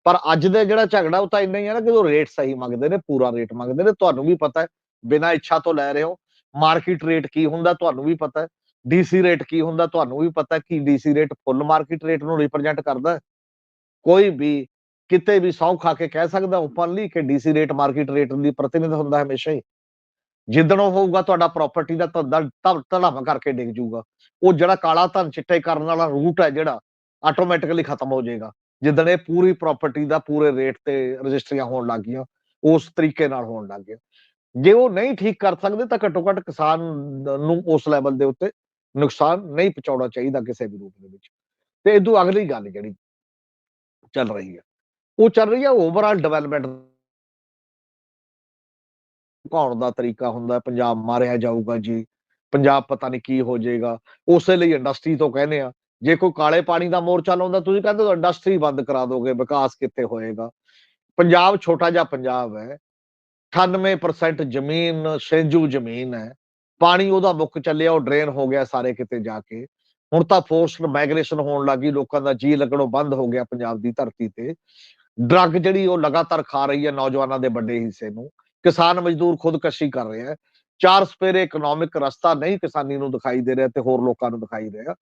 ਪਰ ਅੱਜ ਦੇ ਜਿਹੜਾ ਝਗੜਾ ਉਹ ਤਾਂ ਇੰਨਾ ਹੀ ਹੈ ਨਾ ਕਿ ਉਹ ਰੇਟ ਸਹੀ ਮੰਗਦੇ ਨੇ, ਪੂਰਾ ਰੇਟ ਮੰਗਦੇ ਨੇ। ਤੁਹਾਨੂੰ ਵੀ ਪਤਾ ਹੈ, ਬਿਨਾਂ ਇੱਛਾ ਤੋਂ ਲੈ ਰਹੇ ਹੋ ਮਾਰਕੀਟ ਰੇਟ ਕੀ ਹੁੰਦਾ, ਤੁਹਾਨੂੰ ਵੀ ਪਤਾ ਹੈ। ਡੀਸੀ ਰੇਟ ਕੀ ਹੁੰਦਾ ਤੁਹਾਨੂੰ ਵੀ ਪਤਾ ਹੈ ਕਿ DC rate full market rate ਨੂੰ ਰਿਪਰੈਜ਼ੈਂਟ ਕਰਦਾ ਕੋਈ ਵੀ ਕਿਤੇ ਵੀ ਸੌਂ ਖਾ ਕੇ ਕਹਿ ਸਕਦਾ ਓਪਨਲੀ ਕਿ ਡੀਸੀ ਰੇਟ ਮਾਰਕੀਟ ਰੇਟ ਦੀ ਪ੍ਰਤੀਨਿਧ ਹੁੰਦਾ ਹਮੇਸ਼ਾ ਹੀ। ਜਿੱਦਣ ਉਹ ਹੋਊਗਾ ਤੁਹਾਡਾ ਪ੍ਰਾਪਰਟੀ ਦਾ ਧੰਦਾ ਧੜਾਵਾ ਕਰਕੇ ਡਿੱਗ ਜਾਊਗਾ। ਉਹ ਜਿਹੜਾ ਕਾਲਾ ਧਨ ਚਿੱਟੇ ਕਰਨ ਵਾਲਾ ਰੂਟ ਹੈ ਜਿਹੜਾ ਆਟੋਮੈਟਿਕਲੀ ਖਤਮ ਹੋ ਜਾਏਗਾ। ਜਿੱਦਣ ਇਹ ਪੂਰੀ ਪ੍ਰਾਪਰਟੀ ਦਾ ਪੂਰੇ ਰੇਟ ਤੇ ਰਜਿਸਟਰੀਆਂ ਹੋਣ ਲੱਗ ਗਈਆਂ, ਉਸ ਤਰੀਕੇ ਨਾਲ ਹੋਣ ਲੱਗ ਗਿਆ। ਜੇ ਉਹ ਨਹੀਂ ਠੀਕ ਕਰ ਸਕਦੇ ਤਾਂ ਘੱਟੋ ਘੱਟ ਕਿਸਾਨ ਨੂੰ ਉਸ ਲੈਵਲ ਦੇ ਉੱਤੇ ਨੁਕਸਾਨ ਨਹੀਂ ਪਹੁੰਚਾਉਣਾ ਚਾਹੀਦਾ ਕਿਸੇ ਵੀ ਰੂਪ ਦੇ ਵਿੱਚ। ਤੇ ਇਦੋਂ ਅਗਲੀ ਗੱਲ ਜਿਹੜੀ ਚੱਲ ਰਹੀ ਹੈ। ਉਹ ਚੱਲ ਰਹੀ ਹੈ ਓਵਰਆਲ ਡਿਵੈਲਪਮੈਂਟ ਭਾਉਣ ਦਾ ਤਰੀਕਾ ਹੁੰਦਾ ਪੰਜਾਬ ਮਾਰਿਆ ਜਾਊਗਾ ਜੀ। ਪੰਜਾਬ ਪਤਾ ਨਹੀਂ ਕੀ ਹੋ ਜਾਏਗਾ। ਉਸੇ ਲਈ ਇੰਡਸਟਰੀ ਤੋਂ ਕਹਿੰਦੇ ਆ, ਜੇ ਕੋਈ ਕਾਲੇ ਪਾਣੀ ਦਾ ਮੋਰਚਾ ਲਾਉਂਦਾ, ਤੁਸੀਂ ਕਹਿੰਦੇ ਹੋ ਇੰਡਸਟਰੀ ਬੰਦ ਕਰਾ ਦੋਗੇ, ਵਿਕਾਸ ਕਿੱਥੇ ਹੋਏਗਾ? ਪੰਜਾਬ ਛੋਟਾ ਜਿਹਾ ਪੰਜਾਬ ਹੈ। 98% ਜ਼ਮੀਨ ਸਿੰਜੂ ਜ਼ਮੀਨ ਹੈ। ਪਾਣੀ ਉਹਦਾ ਮੁੱਕ ਚੱਲਿਆ, ਉਹ ਡਰੇਨ ਹੋ ਗਿਆ ਸਾਰੇ ਕਿਤੇ ਜਾ ਕੇ। ਹੁਣ ਤਾਂ ਫੋਰਸਡ ਮਾਈਗ੍ਰੇਸ਼ਨ ਹੋਣ ਲੱਗੀ ਲੋਕਾਂ ਦਾ ਜੀ ਲੱਗਣੋਂ ਬੰਦ ਹੋ ਗਿਆ ਪੰਜਾਬ ਦੀ ਧਰਤੀ ਤੇ। ਡਰੱਗ ਜਿਹੜੀ ਉਹ ਲਗਾਤਾਰ ਖਾ ਰਹੀ ਹੈ ਨੌਜਵਾਨਾਂ ਦੇ ਵੱਡੇ ਹਿੱਸੇ ਨੂੰ। ਕਿਸਾਨ ਮਜ਼ਦੂਰ ਖੁਦਕਸ਼ੀ ਕਰ ਰਿਹਾ ਹੈ। ਚਾਰ ਸਪੇਰੇ ਇਕਨੋਮਿਕ ਰਸਤਾ ਨਹੀਂ ਕਿਸਾਨੀ ਨੂੰ ਦਿਖਾਈ ਦੇ ਰਿਹਾ ਤੇ ਹੋਰ ਲੋਕਾਂ ਨੂੰ ਦਿਖਾਈ ਰਿਹਾ।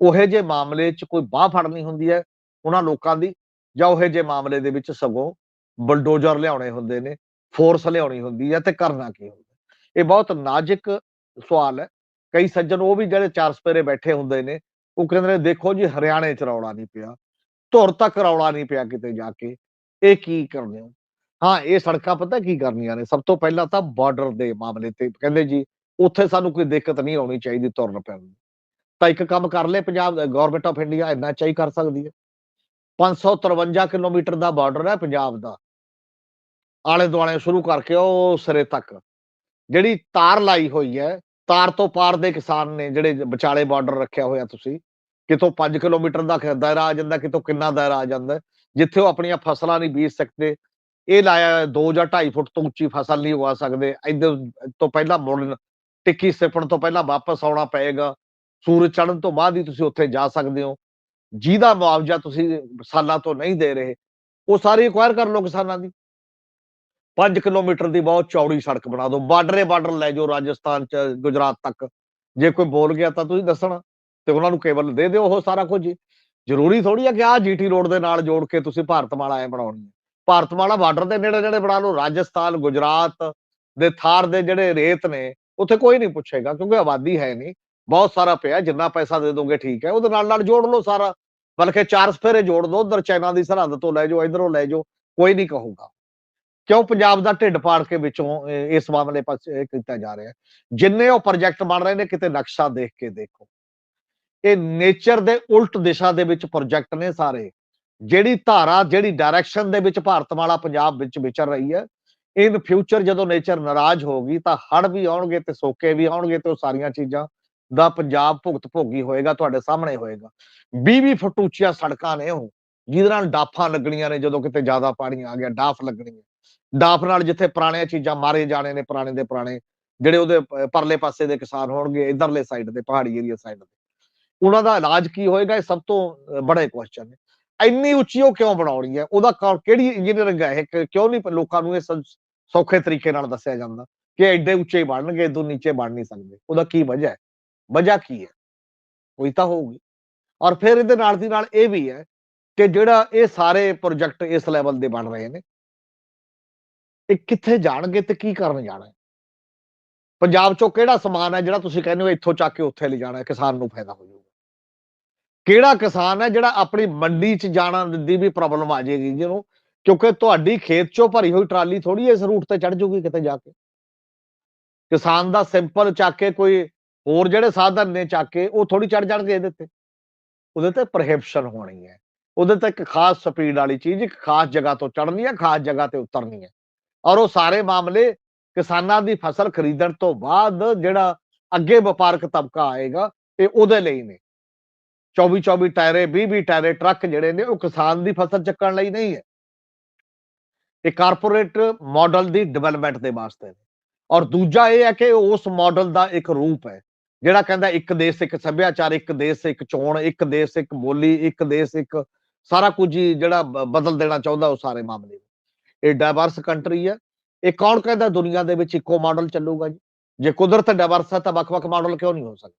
ਉਹੇ ਜੇ ਮਾਮਲੇ 'ਚ ਕੋਈ ਬਾਹ ਫੜਨੀ ਹੁੰਦੀ ਹੈ ਉਹਨਾਂ ਲੋਕਾਂ ਦੀ ਜਾਂ ਉਹੇ ਜੇ ਮਾਮਲੇ ਦੇ ਵਿੱਚ ਸਗੋਂ ਬਲਡੋਜ਼ਰ ਲਿਆਉਣੇ ਹੁੰਦੇ ਨੇ ਫੋਰਸ ਲਿਆਉਣੀ ਹੁੰਦੀ ਹੈ ਤੇ ਕਰਨਾ ਕੀ ਹੁੰਦਾ ਇਹ ਬਹੁਤ ਨਾਜ਼ੁਕ ਸਵਾਲ ਹੈ। ਕਈ ਸੱਜਣ ਉਹ ਵੀ ਜਿਹੜੇ ਚਾਰ ਸਪੇਰੇ ਬੈਠੇ ਹੁੰਦੇ ਨੇ। ਉਹ ਕਹਿੰਦੇ ਨੇ, ਦੇਖੋ ਜੀ, ਹਰਿਆਣੇ ਚ ਰੌਲਾ ਨਹੀਂ ਪਿਆ। ਧੁਰ ਤੱਕ ਰੌਲਾ ਨਹੀਂ ਪਿਆ ਕਿਤੇ ਜਾ ਕੇ। ਇਹ ਕੀ ਕਰਦੇ ਹੋ? ਹਾਂ, ਇਹ ਸੜਕਾਂ ਪਤਾ ਕੀ ਕਰਨੀਆਂ ਨੇ? ਸਭ ਤੋਂ ਪਹਿਲਾਂ ਤਾਂ ਬਾਰਡਰ ਦੇ ਮਾਮਲੇ ਤੇ ਕਹਿੰਦੇ ਜੀ, ਉੱਥੇ ਸਾਨੂੰ ਕੋਈ ਦਿੱਕਤ ਨਹੀਂ ਆਉਣੀ ਚਾਹੀਦੀ ਤੁਰਨ ਪੈਣ ਦੀ। ਤਾਂ ਇੱਕ ਕੰਮ ਕਰ ਲੈ, ਪੰਜਾਬ ਗਵਰਨਮੈਂਟ ਆਫ ਇੰਡੀਆ ਇੰਨਾ ਚਾਹੀ ਕਰ ਸਕਦੀ ਹੈ। 553 ਕਿਲੋਮੀਟਰ ਦਾ ਬਾਰਡਰ ਹੈ ਪੰਜਾਬ ਦਾ। ਆਲੇ ਦੁਆਲੇ ਸ਼ੁਰੂ ਕਰਕੇ ਉਹ ਸਿਰੇ ਤੱਕ। ਜਿਹੜੀ ਤਾਰ ਲਾਈ ਹੋਈ ਹੈ, ਤਾਰ ਤੋਂ ਪਾਰ ਦੇ ਕਿਸਾਨ ਨੇ ਜਿਹੜੇ ਵਿਚਾਲੇ ਬਾਰਡਰ ਰੱਖਿਆ ਹੋਇਆ ਤੁਸੀਂ ਕਿਤੋਂ 5 ਕਿਲੋਮੀਟਰ ਦਾ ਦਾਇਰਾ ਆ ਜਾਂਦਾ ਕਿਤੋਂ ਕਿੰਨਾ ਦਾਇਰਾ ਆ ਜਾਂਦਾ, ਜਿੱਥੇ ਉਹ ਆਪਣੀਆਂ ਫਸਲਾਂ ਨਹੀਂ ਬੀਜ ਸਕਦੇ, ਇਹ ਲਾਇਆ 2 ਜਾਂ 2.5 ਫੁੱਟ ਤੋਂ ਉੱਚੀ ਫਸਲ ਨਹੀਂ ਉਗਾ ਸਕਦੇ, ਇੱਧਰ ਤੋਂ ਪਹਿਲਾਂ ਮੁੜਨ ਟਿੱਕੀ ਸਿਫਣ ਤੋਂ ਪਹਿਲਾਂ ਵਾਪਸ ਆਉਣਾ ਪਏਗਾ, ਸੂਰਜ ਚੜ੍ਹਨ ਤੋਂ ਬਾਅਦ ਹੀ ਤੁਸੀਂ ਉੱਥੇ ਜਾ ਸਕਦੇ ਹੋ, ਜਿਹਦਾ ਮੁਆਵਜ਼ਾ ਤੁਸੀਂ ਸਾਲਾਂ ਤੋਂ ਨਹੀਂ ਦੇ ਰਹੇ, ਉਹ ਸਾਰੀ ਐਕਵਾਇਰ ਕਰ ਲਓ ਕਿਸਾਨਾਂ ਦੀ। 5 ਕਿਲੋਮੀਟਰ ਦੀ ਬਹੁਤ ਚੌੜੀ ਸੜਕ ਬਣਾ ਦਿਓ। ਬਾਰਡਰੇ ਬਾਰਡਰ ਲੈ ਜਾਓ ਰਾਜਸਥਾਨ ਚ, ਗੁਜਰਾਤ ਤੱਕ। ਜੇ ਕੋਈ ਬੋਲ ਗਿਆ ਤਾਂ ਤੁਸੀਂ ਦੱਸਣਾ ਤੇ ਉਹਨਾਂ ਨੂੰ ਕੇਵਲ ਦੇ ਦਿਓ ਉਹ ਸਾਰਾ ਕੁਝ। ਜ਼ਰੂਰੀ ਥੋੜੀ ਆ ਕਿ ਆਹ ਜੀਟੀ ਰੋਡ ਦੇ ਨਾਲ ਜੋੜ ਕੇ ਤੁਸੀਂ ਭਾਰਤਮਾਲਾ ਐ ਬਣਾਉਣੀ ਹੈ। ਭਾਰਤਮਾਲਾ ਬਾਰਡਰ ਦੇ ਨੇੜੇ ਨੇੜੇ ਬਣਾ ਲਓ, ਰਾਜਸਥਾਨ, ਗੁਜਰਾਤ ਦੇ ਥਾਰ ਦੇ ਜਿਹੜੇ ਰੇਤ ਨੇ, ਉੱਥੇ ਕੋਈ ਨਹੀਂ ਪੁੱਛੇਗਾ ਕਿਉਂਕਿ ਆਬਾਦੀ ਹੈ ਨਹੀਂ। ਬਹੁਤ ਸਾਰਾ ਪਿਆ, ਜਿੰਨਾ ਪੈਸਾ ਦੇ ਦੋਗੇ ਠੀਕ ਹੈ, ਉਹਦੇ ਨਾਲ ਨਾਲ ਜੋੜ ਲਓ ਸਾਰਾ। ਬਲਕਿ ਚਾਰ ਸਫੇਰੇ ਜੋੜ ਦੋ ਉਧਰ ਚਾਈਨਾ ਦੀ ਸਰਹੱਦ ਤੋਂ ਲੈ ਜਾਓ, ਇਧਰੋਂ ਲੈ ਜਾਓ, ਕੋਈ ਨਹੀਂ ਕਹੂਗਾ। ਕਿਉਂ ਪੰਜਾਬ ਦਾ ਢਿੱਡ ਪਾੜ ਕੇ ਵਿੱਚੋਂ ਇਸ ਮਾਮਲੇ ਪਾਸੇ, ਇਹ ਕੀਤਾ ਜਾ ਰਿਹਾ ਜਿੰਨੇ ਉਹ ਪ੍ਰੋਜੈਕਟ ਬਣ ਰਹੇ ਨੇ, ਕਿਤੇ ਨਕਸ਼ਾ ਦੇਖ ਕੇ ਦੇਖੋ। ਇਹ ਨੇਚਰ ਦੇ ਉਲਟ ਦਿਸ਼ਾ ਦੇ ਵਿੱਚ ਪ੍ਰੋਜੈਕਟ ਨੇ ਸਾਰੇ। ਜਿਹੜੀ ਧਾਰਾ, ਜਿਹੜੀ ਡਾਇਰੈਕਸ਼ਨ ਦੇ ਵਿੱਚ ਭਾਰਤਮਾਲਾ ਪੰਜਾਬ ਵਿੱਚ ਵਿਚਰ ਰਹੀ ਹੈ ਇਨ ਫਿਊਚਰ ਜਦੋਂ ਨੇਚਰ ਨਾਰਾਜ਼ ਹੋਗੀ ਤਾਂ ਹੜ ਵੀ ਆਉਣਗੇ ਤੇ ਸੋਕੇ ਵੀ ਆਉਣਗੇ ਤੇ ਉਹ ਸਾਰੀਆਂ ਚੀਜ਼ਾਂ ਦਾ ਪੰਜਾਬ ਭੁਗਤ ਭੋਗੀ ਹੋਏਗਾ, ਤੁਹਾਡੇ ਸਾਹਮਣੇ ਹੋਏਗਾ। 20-20 ਫੁੱਟ ਉੱਚੀਆਂ ਸੜਕਾਂ ਨੇ ਉਹ, ਜਿਹਦੇ ਨਾਲ ਡਾਫਾਂ ਲੱਗਣੀਆਂ ਨੇ ਜਦੋਂ ਕਿਤੇ ਜ਼ਿਆਦਾ ਪਾਣੀ ਆ ਗਿਆ, ਡਾਫ ਲੱਗਣੀ ਹੈ। ਡਾਫ ਨਾਲ ਜਿੱਥੇ ਪੁਰਾਣੀਆਂ ਚੀਜ਼ਾਂ ਮਾਰੇ ਜਾਣੇ ਨੇ ਪੁਰਾਣੇ ਦੇ ਪੁਰਾਣੇ ਜਿਹੜੇ ਉਹਦੇ ਪਰਲੇ ਪਾਸੇ ਦੇ ਕਿਸਾਨ ਹੋਣਗੇ ਇਧਰਲੇ ਸਾਈਡ ਦੇ ਪਹਾੜੀ ਏਰੀਆ ਸਾਈਡ ਦੇ। ਉਹਨਾਂ ਦਾ ਇਲਾਜ ਕੀ ਹੋਏਗਾ ਇਹ ਸਭ ਤੋਂ ਅ, ਬੜੇ ਕੁਐਸਚਨ ਨੇ। ਇੰਨੀ ਉੱਚੀ ਉਹ ਕਿਉਂ ਬਣਾਉਣੀ ਹੈ? ਉਹਦਾ ਕਿਹੜੀ ਇੰਜੀਨੀਅਰਿੰਗ ਹੈ? ਇਹ ਕਿਉਂ ਨਹੀਂ ਲੋਕਾਂ ਨੂੰ ਇਹ ਸੌਖੇ ਤਰੀਕੇ ਨਾਲ ਦੱਸਿਆ ਜਾਂਦਾ ਕਿ ਐਡੇ ਉੱਚੇ ਹੀ ਬਣਨਗੇ ਇਦੋਂ ਨੀਚੇ ਬਣ ਨਹੀਂ ਸਕਦੇ। ਉਹਦਾ ਕੀ ਵਜ੍ਹਾ ਹੈ? ਵਜ੍ਹਾ ਕੀ ਹੈ? ਕੋਈ ਤਾਂ ਹੋਊਗੀ। ਔਰ ਫਿਰ ਇਹਦੇ ਨਾਲ ਦੀ ਨਾਲ ਇਹ ਵੀ ਹੈ ਕਿ ਜਿਹੜਾ ਇਹ ਸਾਰੇ ਪ੍ਰੋਜੈਕਟ ਇਸ ਲੈਵਲ ਦੇ ਬਣ ਰਹੇ ਨੇ ਇਹ ਕਿੱਥੇ ਜਾਣਗੇ ਤੇ ਕੀ ਕਰਨ ਜਾਣਾ ਪੰਜਾਬ ਚੋਂ ਕਿਹੜਾ ਸਮਾਨ ਹੈ ਜਿਹੜਾ ਤੁਸੀਂ ਕਹਿੰਦੇ ਹੋ ਇੱਥੋਂ ਚੱਕ ਕੇ ਉੱਥੇ ਲੈ ਜਾਣਾ ਕਿਸਾਨ ਨੂੰ ਫਾਇਦਾ ਹੋ ਜਾਊਗਾ। ਕਿਹੜਾ ਕਿਸਾਨ ਹੈ ਜਿਹੜਾ ਆਪਣੀ ਮੰਡੀ 'ਚ ਜਾਣਾ ਦੀ ਵੀ ਪ੍ਰੋਬਲਮ ਆ ਜਾਏਗੀ ਜਿਹਨੂੰ? ਕਿਉਂਕਿ ਤੁਹਾਡੀ ਖੇਤ 'ਚੋਂ ਭਰੀ ਹੋਈ ਟਰਾਲੀ ਥੋੜੀ ਇਸ ਰੂਟ ਤੇ ਚੜ ਜੂਗੀ ਕਿਤੇ ਜਾ ਕੇ। ਕਿਸਾਨ ਦਾ ਸਿੰਪਲ ਚੱਕ ਕੇ ਕੋਈ ਹੋਰ ਜਿਹੜੇ ਸਾਧਨ ਨੇ ਚੱਕ ਕੇ ਉਹ ਥੋੜੀ ਚੜ ਜਾਣਗੇ ਇਹਦੇ ਤੇ। ਉਹਦੇ ਤੇ ਪ੍ਰੋਹਿਬਿਸ਼ਨ ਹੋਣੀ ਹੈ। ਉਹਦੇ ਤੇ ਇੱਕ ਖਾਸ ਸਪੀਡ ਵਾਲੀ ਚੀਜ਼, ਇੱਕ ਖਾਸ ਜਗ੍ਹਾ ਤੋਂ ਚੜਨੀ ਹੈ, ਖਾਸ ਜਗ੍ਹਾ ਤੇ ਉਤਰਨੀ ਹੈ। ਔਰ ਉਹ ਸਾਰੇ ਮਾਮਲੇ ਕਿਸਾਨਾਂ ਦੀ ਫਸਲ ਖਰੀਦਣ ਤੋਂ ਬਾਅਦ ਜਿਹੜਾ ਅੱਗੇ ਵਪਾਰਕ ਤਬਕਾ ਆਏਗਾ, ਇਹ ਉਹਦੇ ਲਈ ਨੇ। 24 24 ਟਾਇਰੇ 20 20 ਟਾਇਰੇ ਟਰੱਕ ਜਿਹੜੇ ਨੇ, ਉਹ ਕਿਸਾਨ ਦੀ ਫਸਲ ਚੱਕਣ ਲਈ ਨਹੀਂ ਹੈ। ਇਹ ਕਾਰਪੋਰੇਟ ਮਾਡਲ ਦੀ ਡਿਵੈਲਪਮੈਂਟ ਦੇ ਵਾਸਤੇ ਨੇ। ਔਰ ਦੂਜਾ ਇਹ ਹੈ ਕਿ ਉਸ ਮਾਡਲ ਦਾ ਇੱਕ ਰੂਪ ਹੈ, ਜਿਹੜਾ ਕਹਿੰਦਾ ਇੱਕ ਦੇਸ਼, ਇੱਕ ਸੱਭਿਆਚਾਰ, ਇੱਕ ਦੇਸ਼, ਇੱਕ ਚੋਣ, ਇੱਕ ਦੇਸ਼, ਇੱਕ ਬੋਲੀ, ਇੱਕ ਦੇਸ਼, ਇੱਕ ਸਾਰਾ ਕੁਝ ਜਿਹੜਾ ਬ- ਬਦਲ ਦੇਣਾ ਚਾਹੁੰਦਾ ਉਹ ਸਾਰੇ ਮਾਮਲੇ ਇਹ ਡਾਈਵਰਸ ਕੰਟਰੀ ਹੈ ਇਹ ਕੌਣ ਕਹਿੰਦਾ ਦੁਨੀਆ ਦੇ ਵਿੱਚ ਇੱਕੋ ਮਾਡਲ ਚੱਲੂਗਾ ਜੀ? ਜੇ ਕੁਦਰਤ ਡਾਈਵਰਸ ਹੈ ਤਾਂ ਵੱਖ-ਵੱਖ ਮਾਡਲ ਕਿਉਂ ਨਹੀਂ ਹੋ ਸਕਦੇ?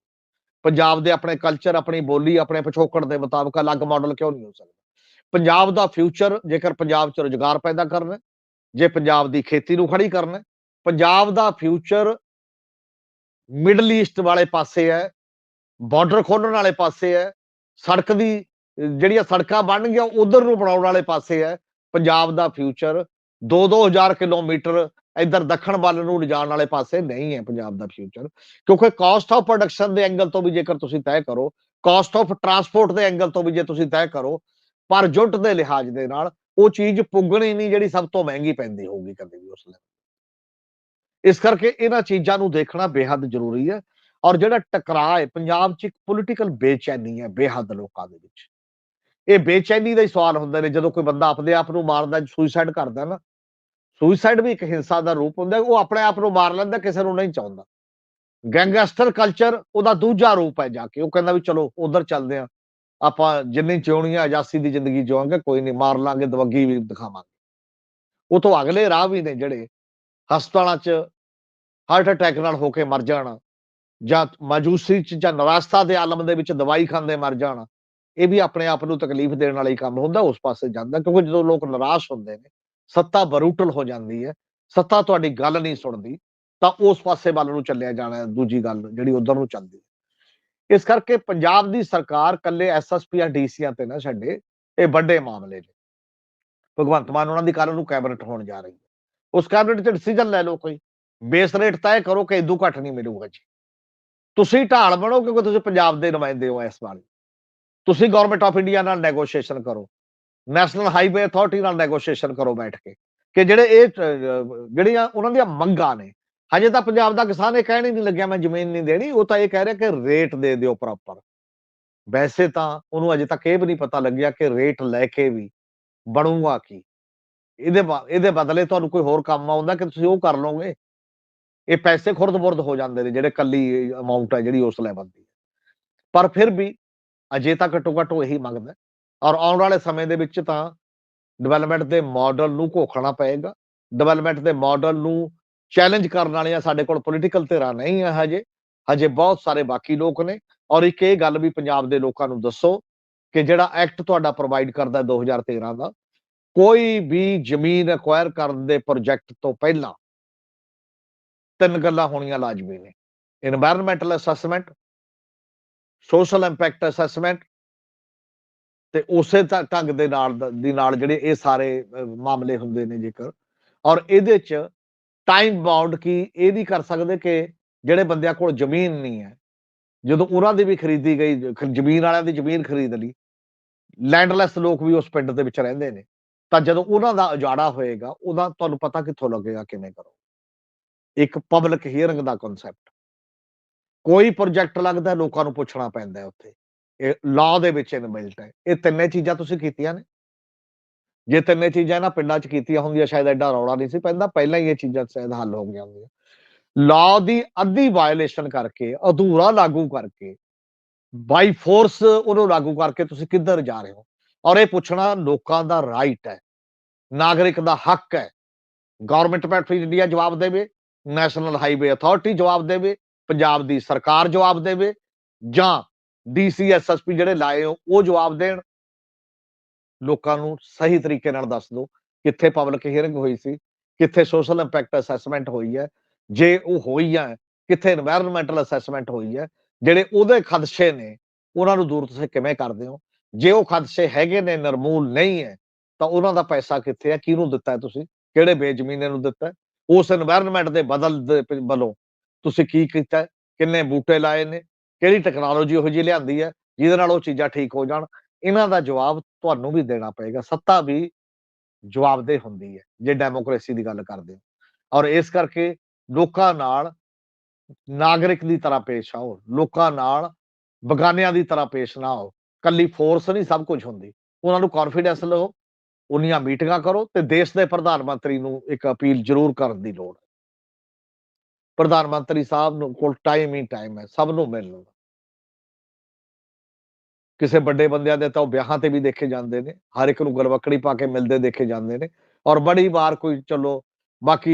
ਪੰਜਾਬ ਦੇ ਆਪਣੇ ਕਲਚਰ ਆਪਣੀ ਬੋਲੀ, ਆਪਣੇ ਪਿਛੋਕੜ ਦੇ ਮੁਤਾਬਕ ਅਲੱਗ ਮਾਡਲ ਕਿਉਂ ਨਹੀਂ ਹੋ ਸਕਦਾ? ਪੰਜਾਬ ਦਾ ਫਿਊਚਰ ਜੇਕਰ ਪੰਜਾਬ 'ਚ ਰੁਜ਼ਗਾਰ ਪੈਦਾ ਕਰਨਾ, ਜੇ ਪੰਜਾਬ ਦੀ ਖੇਤੀ ਨੂੰ ਖੜੀ ਕਰਨਾ, ਪੰਜਾਬ ਦਾ ਫਿਊਚਰ ਮਿਡਲ ਈਸਟ ਵਾਲੇ ਪਾਸੇ ਹੈ ਬਾਰਡਰ ਖੋਲਣ ਵਾਲੇ ਪਾਸੇ ਹੈ, ਸੜਕ ਦੀ ਜਿਹੜੀਆਂ ਸੜਕਾਂ ਬਣ ਗਈਆਂ ਉਧਰ ਨੂੰ ਬਣਾਉਣ ਵਾਲੇ ਪਾਸੇ ਹੈ, ਪੰਜਾਬ ਦਾ ਫਿਊਚਰ 2-2000 ਕਿਲੋਮੀਟਰ ਇੱਧਰ ਦੱਖਣ ਵੱਲ ਨੂੰ ਲਿਜਾਣ ਵਾਲੇ ਪਾਸੇ ਨਹੀਂ ਹੈ ਪੰਜਾਬ ਦਾ ਫਿਊਚਰ ਕਿਉਂਕਿ ਕਾਸਟ ਆਫ ਪ੍ਰੋਡਕਸ਼ਨ ਦੇ ਐਂਗਲ ਤੋਂ ਵੀ ਜੇਕਰ ਤੁਸੀਂ ਤੈਅ ਕਰੋ ਕਾਸਟ ਆਫ ਟਰਾਂਸਪੋਰਟ ਦੇ ਐਂਗਲ ਤੋਂ ਵੀ ਜੇ ਤੁਸੀਂ ਤੈਅ ਕਰੋ, ਪਰ ਜੁੱਟ ਦੇ ਲਿਹਾਜ਼ ਦੇ ਨਾਲ ਉਹ ਚੀਜ਼ ਪੁੱਗਣੀ ਨਹੀਂ ਜਿਹੜੀ ਸਭ ਤੋਂ ਮਹਿੰਗੀ ਪੈਂਦੀ ਹੋਊਗੀ ਕਦੇ ਵੀ ਉਸ ਲਈ ਇਸ ਕਰਕੇ ਇਹਨਾਂ ਚੀਜ਼ਾਂ ਨੂੰ ਦੇਖਣਾ ਬੇਹੱਦ ਜ਼ਰੂਰੀ ਹੈ ਔਰ ਜਿਹੜਾ ਟਕਰਾਅ ਹੈ, ਪੰਜਾਬ 'ਚ ਇੱਕ ਪੋਲੀਟੀਕਲ ਬੇਚੈਨੀ ਹੈ ਬੇਹੱਦ ਲੋਕਾਂ ਦੇ ਵਿੱਚ। ਇਹ ਬੇਚੈਨੀ ਦਾ ਹੀ ਸਵਾਲ ਹੁੰਦੇ ਨੇ, ਜਦੋਂ ਕੋਈ ਬੰਦਾ ਆਪਣੇ ਆਪ ਨੂੰ ਮਾਰਦਾ ਸੁਸਾਈਡ ਕਰਦਾ ਨਾ ਸੁਸਾਈਡ ਵੀ ਇੱਕ ਹਿੰਸਾ ਦਾ ਰੂਪ ਹੁੰਦਾ, ਉਹ ਆਪਣੇ ਆਪ ਨੂੰ ਮਾਰ ਲੈਂਦਾ, ਕਿਸੇ ਨੂੰ ਨਹੀਂ ਚਾਹੁੰਦਾ। ਗੈਂਗਸਟਰ ਕਲਚਰ ਉਹਦਾ ਦੂਜਾ ਰੂਪ ਹੈ ਜਾ ਕੇ, ਉਹ ਕਹਿੰਦਾ ਵੀ ਚਲੋ ਉਧਰ ਚੱਲਦੇ ਆ ਆਪਾਂ ਜਿੰਨੀ ਜਿਉਣੀ ਆ ਆਜ਼ਾਦੀ ਦੀ ਜ਼ਿੰਦਗੀ ਜਿਵਾਂਗੇ ਕੋਈ ਨਹੀਂ, ਮਾਰ ਲਾਂਗੇ, ਦਵੱਗੀ ਵੀ ਦਿਖਾਵਾਂਗੇ। ਉਹ ਤੋਂ ਅਗਲੇ ਰਾਹ ਵੀ ਨੇ ਜਿਹੜੇ ਹਸਪਤਾਲਾਂ 'ਚ ਹਾਰਟ ਅਟੈਕ ਨਾਲ ਹੋ ਕੇ ਮਰ ਜਾਣਾ, ਜਾਂ ਮਾਜੂਸੀ 'ਚ ਜਾਂ ਨਰਾਸਤਾ ਦੇ ਆਲਮ ਦੇ ਵਿੱਚ ਦਵਾਈ ਖਾਂਦੇ ਮਰ ਜਾਣਾ ਇਹ ਵੀ ਆਪਣੇ ਆਪ ਨੂੰ ਤਕਲੀਫ ਦੇਣ ਵਾਲਾ ਹੀ ਕੰਮ ਹੁੰਦਾ ਉਸ ਪਾਸੇ ਜਾਂਦਾ ਕਿਉਂਕਿ ਜਦੋਂ ਲੋਕ ਨਿਰਾਸ਼ ਹੁੰਦੇ ਨੇ ਸੱਤਾ ਬਰੂਟਲ ਹੋ ਜਾਂਦੀ ਹੈ ਸੱਤਾ ਤੁਹਾਡੀ ਗੱਲ ਨਹੀਂ ਸੁਣਦੀ ਤਾਂ ਉਸ ਪਾਸੇ ਵੱਲ ਨੂੰ ਚੱਲਿਆ ਜਾਣਾ ਹੈ, ਦੂਜੀ ਗੱਲ ਜਿਹੜੀ ਉਧਰ ਨੂੰ ਚੱਲਦੀ ਹੈ। ਇਸ ਕਰਕੇ ਪੰਜਾਬ ਦੀ ਸਰਕਾਰ ਕੱਲੇ ਐਸਐਸਪੀਆਂ ਡੀਸੀਆਂ ਤੇ ਨਾ ਛੱਡੇ ਇਹ ਵੱਡੇ ਮਾਮਲੇ ਨੇ। ਭਗਵੰਤ ਮਾਨ ਉਹਨਾਂ ਦੀ ਕੱਲ ਨੂੰ ਕੈਬਨਿਟ ਹੋਣ ਜਾ ਰਹੀ ਹੈ। ਉਸ ਕੈਬਨਿਟ 'ਚ ਡਿਸੀਜਨ ਲੈ ਲਓ ਕੋਈ ਬੇਸ ਰੇਟ ਤੈਅ ਕਰੋ ਕਿ ਇਦੋਂ ਘੱਟ ਨਹੀਂ ਮਿਲੂਗਾ ਜੀ। ਤੁਸੀਂ ਢਾਲ ਬਣੋ ਕਿਉਂਕਿ ਤੁਸੀਂ ਪੰਜਾਬ ਦੇ ਨੁਮਾਇੰਦੇ ਹੋ ਇਸ ਵਾਰ ਤੁਸੀਂ ਗਵਰਨਮੈਂਟ ਆਫ ਇੰਡੀਆ ਨਾਲ ਨੈਗੋਸ਼ੀਏਸ਼ਨ ਕਰੋ। ਨੈਸ਼ਨਲ ਹਾਈਵੇ ਅਥਾਰਟੀ ਨਾਲ ਨੈਗੋਸ਼ੀਏਸ਼ਨ ਕਰੋ ਬੈਠ ਕੇ। ਕਿ ਜਿਹੜੇ ਇਹ ਜਿਹੜੀਆਂ ਉਹਨਾਂ ਦੀਆਂ ਮੰਗਾਂ ਨੇ, ਹਜੇ ਤਾਂ ਪੰਜਾਬ ਦਾ ਕਿਸਾਨ ਇਹ ਕਹਿਣ ਹੀ ਨਹੀਂ ਲੱਗਿਆ, ਮੈਂ ਜ਼ਮੀਨ ਨਹੀਂ ਦੇਣੀ। ਉਹ ਤਾਂ ਇਹ ਕਹਿ ਰਿਹਾ ਕਿ ਰੇਟ ਦੇ ਦਿਓ ਪ੍ਰੋਪਰ ਵੈਸੇ ਤਾਂ ਉਹਨੂੰ ਅਜੇ ਤੱਕ ਇਹ ਵੀ ਨਹੀਂ ਪਤਾ ਲੱਗਿਆ ਕਿ ਰੇਟ ਲੈ ਕੇ ਵੀ ਬਣੂਗਾ ਕੀ। ਇਹਦੇ ਬਾ- ਇਹਦੇ ਬਦਲੇ ਤੁਹਾਨੂੰ ਕੋਈ ਹੋਰ ਕੰਮ ਆਉਂਦਾ ਕਿ ਤੁਸੀਂ ਉਹ ਕਰ ਲਓਗੇ। ਇਹ ਪੈਸੇ ਖੁਰਦ-ਬੁਰਦ ਹੋ ਜਾਂਦੇ ਨੇ, ਜਿਹੜੇ ਕੱਲੀ ਅਮਾਉਂਟ ਹੈ ਜਿਹੜੀ ਉਸ ਲੈਵਲ ਦੀ। ਹੈ। ਪਰ ਫਿਰ ਵੀ ਅਜੇ ਤਾਂ ਘੱਟੋ ਘੱਟ ਉਹ ਇਹੀ ਮੰਗਦਾ ਔਰ ਆਉਣ ਵਾਲੇ ਸਮੇਂ ਦੇ ਵਿੱਚ ਤਾਂ ਡਿਵੈਲਪਮੈਂਟ ਦੇ ਮਾਡਲ ਨੂੰ ਘੋਖਣਾ ਪਏਗਾ। ਡਿਵੈਲਪਮੈਂਟ ਦੇ ਮਾਡਲ ਨੂੰ ਚੈਲੰਜ ਕਰਨ ਵਾਲਿਆਂ ਸਾਡੇ ਕੋਲ ਪੋਲੀਟੀਕਲ ਧਿਰਾਂ ਨਹੀਂ ਹੈ ਹਜੇ। ਹਜੇ ਬਹੁਤ ਸਾਰੇ ਬਾਕੀ ਲੋਕ ਨੇ। ਔਰ ਇੱਕ ਇਹ ਗੱਲ ਵੀ ਪੰਜਾਬ ਦੇ ਲੋਕਾਂ ਨੂੰ ਦੱਸੋ ਕਿ ਜਿਹੜਾ ਐਕਟ ਤੁਹਾਡਾ ਪ੍ਰੋਵਾਈਡ ਕਰਦਾ 2013 ਦਾ ਕੋਈ ਵੀ ਜ਼ਮੀਨ ਐਕਵਾਇਰ ਕਰਨ ਦੇ ਪ੍ਰੋਜੈਕਟ ਤੋਂ ਪਹਿਲਾਂ ਤਿੰਨ ਗੱਲਾਂ ਹੋਣੀਆਂ ਲਾਜ਼ਮੀ ਨੇ। Environmental assessment social impact assessment ਤੇ ਉਸੇ ਤ- ਢੰਗ ਦੇ ਨਾਲ ਦੀ ਨਾਲ ਜਿਹੜੇ ਇਹ ਸਾਰੇ ਮਾਮਲੇ ਹੁੰਦੇ ਨੇ ਜੇਕਰ ਔਰ ਇਹਦੇ ਚ ਟਾਈਮ ਬਾਉਂਡ ਕੀ ਇਹ ਨਹੀਂ ਕਰ ਸਕਦੇ ਕਿ ਜਿਹੜੇ ਬੰਦਿਆਂ ਕੋਲ ਜ਼ਮੀਨ ਨਹੀਂ ਹੈ, ਜਦੋਂ ਉਹਨਾਂ ਦੀ ਵੀ ਖਰੀਦੀ ਗਈ ਜ਼ਮੀਨ ਵਾਲਿਆਂ ਦੀ ਜ਼ਮੀਨ ਖਰੀਦ ਲਈ ਲੈਂਡਲੈਸ ਲੋਕ ਵੀ ਉਸ ਪਿੰਡ ਦੇ ਵਿੱਚ ਰਹਿੰਦੇ ਨੇ, ਤਾਂ ਜਦੋਂ ਉਹਨਾਂ ਦਾ ਉਜਾੜਾ ਹੋਏਗਾ, ਉਹਦਾ ਤੁਹਾਨੂੰ ਪਤਾ ਕਿੱਥੋਂ ਲੱਗੇਗਾ ਕਿਵੇਂ ਕਰੋ ਇੱਕ ਪਬਲਿਕ ਹੀਅਰਿੰਗ ਦਾ ਕਨਸੈਪਟ ਕੋਈ ਪ੍ਰੋਜੈਕਟ ਲੱਗਦਾ, ਲੋਕਾਂ ਨੂੰ ਪੁੱਛਣਾ ਪੈਂਦਾ ਹੈ ਉੱਥੇ। ਇਹ ਲਾਅ ਦੇ ਵਿੱਚ ਇਨਬਿਲਟ ਹੈ। ਇਹ ਤਿੰਨੇ ਚੀਜ਼ਾਂ ਤੁਸੀਂ ਕੀਤੀਆਂ ਨੇ? ਜੇ ਤਿੰਨੇ ਚੀਜ਼ਾਂ ਨਾ ਪਿੰਡਾਂ 'ਚ ਕੀਤੀਆਂ ਹੁੰਦੀਆਂ, ਸ਼ਾਇਦ ਐਡਾ ਰੌਲਾ ਨਹੀਂ ਸੀ ਪੈਂਦਾ, ਪਹਿਲਾਂ ਹੀ ਇਹ ਚੀਜ਼ਾਂ ਸ਼ਾਇਦ ਹੱਲ ਹੋ ਗਈਆਂ ਹੁੰਦੀਆਂ। ਲਾਅ ਦੀ ਅੱਧੀ ਵਾਇਓਲੇਸ਼ਨ ਕਰਕੇ, ਅਧੂਰਾ ਲਾਗੂ ਕਰਕੇ ਬਾਈ ਫੋਰਸ ਉਹਨੂੰ ਲਾਗੂ ਕਰਕੇ ਤੁਸੀਂ ਕਿੱਧਰ ਜਾ ਰਹੇ ਹੋ? ਔਰ ਇਹ ਪੁੱਛਣਾ ਲੋਕਾਂ ਦਾ ਰਾਈਟ ਹੈ, ਨਾਗਰਿਕ ਦਾ ਹੱਕ ਹੈ। ਗਵਰਨਮੈਂਟ ਆਫ ਇੰਡੀਆ ਜਵਾਬ ਦੇਵੇ ਨੈਸ਼ਨਲ ਹਾਈਵੇ ਅਥਾਰਟੀ ਜਵਾਬ ਦੇਵੇ ਪੰਜਾਬ ਦੀ ਸਰਕਾਰ ਜਵਾਬ ਦੇਵੇ ਜਾਂ ਡੀਸੀਐਸਐਸਪੀ ਜਿਹੜੇ ਲਾਏ ਹੋ ਉਹ ਜਵਾਬ ਦੇਣ। ਲੋਕਾਂ ਨੂੰ ਸਹੀ ਤਰੀਕੇ ਨਾਲ ਦੱਸ ਦਿਓ ਕਿੱਥੇ ਪਬਲਿਕ ਹੀਅਰਿੰਗ ਹੋਈ ਸੀ, ਕਿੱਥੇ ਸੋਸ਼ਲ ਇੰਪੈਕਟ ਅਸੈਸਮੈਂਟ ਹੋਈ ਹੈ। ਜੇ ਉਹ ਹੋਈ ਹੈ, ਕਿੱਥੇ এনवायरमेंटਲ ਅਸੈਸਮੈਂਟ ਹੋਈ ਹੈ, ਜਿਹੜੇ ਉਹਦੇ ਖਦਸ਼ੇ ਨੇ, ਉਹਨਾਂ ਨੂੰ ਦੂਰ ਤੁਸੀਂ ਕਿਵੇਂ ਕਰਦੇ ਹੋ? ਜੇ ਉਹ ਖਦਸ਼ੇ ਹੈਗੇ ਨੇ, ਨਰਮੂਲ ਨਹੀਂ ਹੈ, ਤਾਂ ਉਹਨਾਂ ਦਾ ਪੈਸਾ ਕਿੱਥੇ ਹੈ? ਕਿਹਨੂੰ ਦਿੱਤਾ ਤੁਸੀਂ? ਕਿਹੜੇ ਬੇਜ਼ਮੀਨੇ ਨੂੰ ਦਿੱਤਾ ਉਸ এনवायरमेंट ਦੇ ਬਦਲ ਦੇ ਵੱਲੋਂ ਤੁਸੀਂ ਕੀ ਕੀਤਾ? ਕਿੰਨੇ ਬੂਟੇ ਲਾਏ ਨੇ? ਕਿਹੜੀ ਟੈਕਨੋਲੋਜੀ ਉਹ ਜਿਹੀ ਲਿਆਂਦੀ ਹੈ, ਜਿਹਦੇ ਨਾਲ ਉਹ ਚੀਜ਼ਾਂ ਠੀਕ ਹੋ ਜਾਣ? ਇਹਨਾਂ ਦਾ ਜਵਾਬ ਤੁਹਾਨੂੰ ਵੀ ਦੇਣਾ ਪਏਗਾ। ਸੱਤਾ ਵੀ ਜਵਾਬਦੇਹ ਹੁੰਦੀ ਹੈ, ਜੇ ਡੈਮੋਕ੍ਰੇਸੀ ਦੀ ਗੱਲ ਕਰਦੇ ਹੋ। ਔਰ ਇਸ ਕਰਕੇ ਲੋਕਾਂ ਨਾਲ ਨਾਗਰਿਕ ਦੀ ਤਰ੍ਹਾਂ ਪੇਸ਼ ਆਓ, ਲੋਕਾਂ ਨਾਲ ਬਗਾਨਿਆਂ ਦੀ ਤਰ੍ਹਾਂ ਪੇਸ਼ ਨਾ ਆਓ। ਕੱਲੀ ਫੋਰਸ ਨਹੀਂ ਸਭ ਕੁਝ ਹੁੰਦੀ। ਉਹਨਾਂ ਨੂੰ ਕੌਨਫੀਡੈਂਸ ਲਓ ਉਹਨੀਆਂ ਮੀਟਿੰਗਾਂ ਕਰੋ ਤੇ ਦੇਸ਼ ਦੇ ਪ੍ਰਧਾਨ ਮੰਤਰੀ ਨੂੰ ਇੱਕ ਅਪੀਲ ਜ਼ਰੂਰ ਕਰਨ ਦੀ ਲੋੜ ਹੈ। ਪ੍ਰਧਾਨ ਮੰਤਰੀ ਸਾਹਿਬ ਨੂੰ ਕੋਲ ਟਾਈਮ ਹੀ ਟਾਈਮ ਹੈ, ਸਭ ਨੂੰ ਮਿਲਣ ਦਾ। ਕਿਸੇ ਵੱਡੇ ਬੰਦਿਆਂ ਦੇ ਤਾਂ ਉਹ ਵਿਆਹਾਂ ਤੇ ਵੀ ਦੇਖੇ ਜਾਂਦੇ ਨੇ, ਹਰ ਇੱਕ ਨੂੰ ਗਲਵੱਕੜੀ ਪਾ ਕੇ ਮਿਲਦੇ ਦੇਖੇ ਜਾਂਦੇ ਨੇ ਔਰ ਬੜੀ ਵਾਰ ਕੋਈ ਚਲੋ ਬਾਕੀ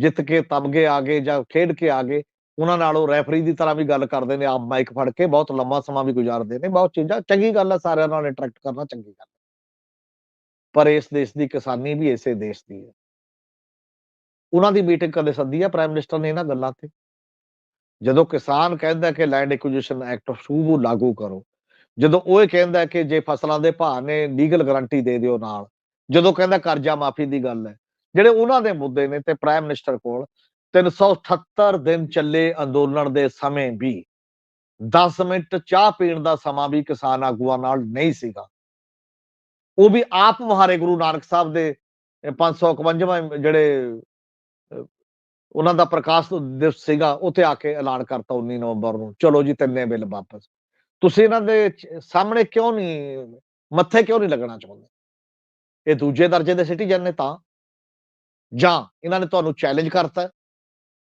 ਜਿੱਤ ਕੇ ਤਬਗੇ ਆ ਗਏ ਜਾਂ ਖੇਡ ਕੇ ਆ ਗਏ, ਉਹਨਾਂ ਨਾਲ ਉਹ ਰੈਫਰੀ ਦੀ ਤਰ੍ਹਾਂ ਵੀ ਗੱਲ ਕਰਦੇ ਨੇ, ਆਪ ਮਾਈਕ ਫੜ ਕੇ ਬਹੁਤ ਲੰਮਾ ਸਮਾਂ ਵੀ ਗੁਜ਼ਾਰਦੇ ਨੇ, ਬਹੁਤ ਚੀਜ਼ਾਂ, ਚੰਗੀ ਗੱਲ ਹੈ ਸਾਰਿਆਂ ਨਾਲ ਇੰਟਰੈਕਟ ਕਰਨਾ ਚੰਗੀ ਗੱਲ ਪਰ ਇਸ ਦੇਸ਼ ਦੀ ਕਿਸਾਨੀ ਵੀ ਇਸੇ ਦੇਸ਼ ਦੀ ਹੈ। ਉਹਨਾਂ ਦੀ ਮੀਟਿੰਗ ਕਦੇ ਸੱਦੀ ਹੈ ਪ੍ਰਾਈਮ ਮਿਨਿਸਟਰ ਨੇ ਇਹਨਾਂ ਗੱਲਾਂ ਤੇ। ਜਦੋਂ ਕਿਸਾਨ ਕਹਿੰਦਾ ਕਿ ਲੈਂਡ ਐਕੁਜੀਸ਼ਨ ਐਕਟ ਸੂਬੂ ਲਾਗੂ ਕਰੋ, ਜਦੋਂ ਉਹ ਇਹ ਕਹਿੰਦਾ ਕਿ ਜੇ ਫਸਲਾਂ ਦੇ ਭਾਅ ਨੇ ਲੀਗਲ ਗਾਰੰਟੀ ਦੇ ਦਿਓ ਨਾਲ, ਜਦੋਂ ਕਹਿੰਦਾ ਕਰਜ਼ਾ ਮਾਫੀ ਦੀ ਗੱਲ ਹੈ, ਜਿਹੜੇ ਉਹਨਾਂ ਦੇ ਮੁੱਦੇ ਨੇ ਤੇ ਪ੍ਰਾਈਮ ਮਿਨਿਸਟਰ ਕੋਲ 378 ਦਿਨ ਚੱਲੇ ਅੰਦੋਲਨ ਦੇ ਸਮੇਂ ਵੀ 10 ਮਿੰਟ ਚਾਹ ਪੀਣ ਦਾ ਸਮਾਂ ਵੀ ਕਿਸਾਨ ਆਗੂਆਂ ਨਾਲ ਨਹੀਂ ਸੀਗਾ। ਉਹ ਵੀ ਆਪ ਮੁਹਾਰੇ ਗੁਰੂ ਨਾਨਕ ਸਾਹਿਬ ਦੇ ਇਹ 551ਵਾਂ ਜਿਹੜੇ ਉਹਨਾਂ ਦਾ ਪ੍ਰਕਾਸ਼ ਦਿਵਸ ਸੀਗਾ, ਉੱਥੇ ਆ ਕੇ ਐਲਾਨ ਕਰਤਾ 19 ਨਵੰਬਰ ਨੂੰ। ਚਲੋ ਜੀ, ਤਿੰਨੇ ਬਿੱਲ ਵਾਪਸ। ਤੁਸੀਂ ਇਹਨਾਂ ਦੇ ਸਾਹਮਣੇ ਕਿਉਂ ਨਹੀਂ, ਮੱਥੇ ਕਿਉਂ ਨਹੀਂ ਲੱਗਣਾ ਚਾਹੁੰਦੇ? ਇਹ ਦੂਜੇ ਦਰਜੇ ਦੇ ਸਿਟੀਜ਼ਨ ਨੇ ਤਾਂ। ਜਾਂ ਇਹਨਾਂ ਨੇ ਤੁਹਾਨੂੰ ਚੈਲੰਜ ਕਰਤਾ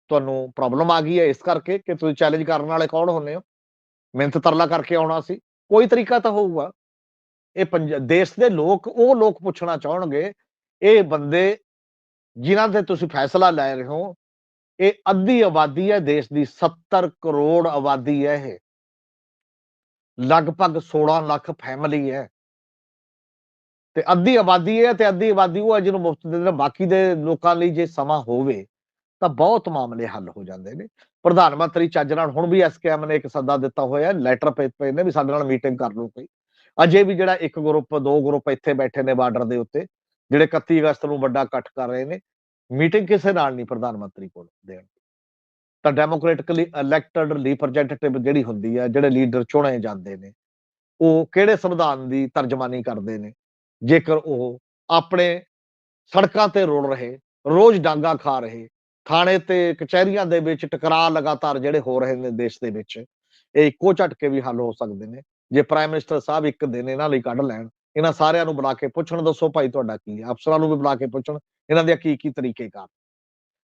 ਤੁਹਾਨੂੰ ਪ੍ਰੋਬਲਮ ਆ ਗਈ ਹੈ ਇਸ ਕਰਕੇ ਕਿ ਤੁਸੀਂ ਚੈਲੰਜ ਕਰਨ ਵਾਲੇ ਕੌਣ ਹੁੰਦੇ ਹੋ? ਮਿਹਨਤ ਤਰਲਾ ਕਰਕੇ ਆਉਣਾ ਸੀ। ਕੋਈ ਤਰੀਕਾ ਤਾਂ ਹੋਊਗਾ। ਇਹ ਪੰਜ- ਦੇਸ਼ ਦੇ ਲੋਕ, ਉਹ ਲੋਕ ਪੁੱਛਣਾ ਚਾਹਣਗੇ, ਇਹ ਬੰਦੇ ਜਿਨ੍ਹਾਂ ਤੇ ਤੁਸੀਂ ਫੈਸਲਾ ਲੈ ਰਹੇ ਹੋ ਇਹ ਅੱਧੀ ਆਬਾਦੀ ਹੈ, ਦੇਸ਼ ਦੀ 70 ਕਰੋੜ ਆਬਾਦੀ ਹੈ ਇਹ। ਲਗਭਗ 16 ਲੱਖ ਫੈਮਿਲੀ ਹੈ। ਤੇ ਅੱਧੀ ਆਬਾਦੀ ਹੈ ਤੇ ਅੱਧੀ ਆਬਾਦੀ ਉਹ ਹੈ ਜਿਹਨੂੰ ਮੁਫਤ ਦੇ ਬਾਕੀ ਦੇ ਲੋਕਾਂ ਲਈ ਜੇ ਸਮਾਂ ਹੋਵੇ ਤਾਂ ਬਹੁਤ ਮਾਮਲੇ ਹੱਲ ਹੋ ਜਾਂਦੇ ਨੇ। ਪ੍ਰਧਾਨ ਮੰਤਰੀ ਚੱਜ ਨਾਲ ਹੁਣ ਵੀ ਐਸਕੇਐਮ ਨੇ ਇੱਕ ਸੱਦਾ ਦਿੱਤਾ ਹੋਇਆ ਲੈਟਰ ਪੇ, ਪਏ ਨੇ ਵੀ ਸਾਡੇ ਨਾਲ ਮੀਟਿੰਗ ਕਰ ਲਓ ਕੋਈ। ਅਜੇ ਵੀ ਜਿਹੜਾ ਇੱਕ ਗਰੁੱਪ ਦੋ ਗਰੁੱਪ ਇੱਥੇ ਬੈਠੇ ਨੇ ਬਾਰਡਰ ਦੇ ਉੱਤੇ, ਜਿਹੜੇ 31 ਅਗਸਤ ਨੂੰ ਵੱਡਾ ਇਕੱਠ ਕਰ ਰਹੇ ਨੇ। ਮੀਟਿੰਗ ਕਿਸੇ ਨਾਲ ਨਹੀਂ ਪ੍ਰਧਾਨ ਮੰਤਰੀ ਕੋਲ ਦੇਣ। ਤਾਂ ਡੈਮੋਕ੍ਰੈਟਿਕਲੀ ਇਲੈਕਟਡ ਰਿਪਰੈਜ਼ੈਂਟੇਟਿਵ ਜਿਹੜੀ ਹੁੰਦੀ ਹੈ, ਜਿਹੜੇ ਲੀਡਰ ਚੁਣੇ ਜਾਂਦੇ ਨੇ, ਉਹ ਕਿਹੜੇ ਸੰਵਿਧਾਨ ਦੀ ਤਰਜਮਾਨੀ ਕਰਦੇ ਨੇ? ਜੇਕਰ ਉਹ ਆਪਣੇ ਸੜਕਾਂ ਤੇ ਰੋਲ ਰਹੇ, ਰੋਜ਼ ਡਾਂਗਾ ਖਾ ਰਹੇ, ਥਾਣੇ ਤੇ ਕਚਹਿਰੀਆਂ ਦੇ ਵਿੱਚ ਟਕਰਾਅ ਲਗਾਤਾਰ ਜਿਹੜੇ ਹੋ ਰਹੇ ਨੇ ਦੇਸ਼ ਦੇ ਵਿੱਚ, ਇਹ ਇੱਕੋ ਝਟਕੇ ਵੀ ਹੱਲ ਹੋ ਸਕਦੇ ਨੇ। ਜੇ ਪ੍ਰਾਈਮ ਮਿਨਿਸਟਰ ਸਾਹਿਬ ਇੱਕ ਦਿਨ ਇਹਨਾਂ ਲਈ ਕੱਢ ਲੈਣ, ਇਹਨਾਂ ਸਾਰਿਆਂ ਨੂੰ ਬੁਲਾ ਕੇ ਪੁੱਛਣ, ਦੱਸੋ ਭਾਈ ਤੁਹਾਡਾ ਕੀ ਹੈ? ਅਫਸਰਾਂ ਨੂੰ ਵੀ ਬੁਲਾ ਕੇ ਪੁੱਛਣ ਇਹਨਾਂ ਦੇ ਕੀ ਕੀ ਤਰੀਕੇ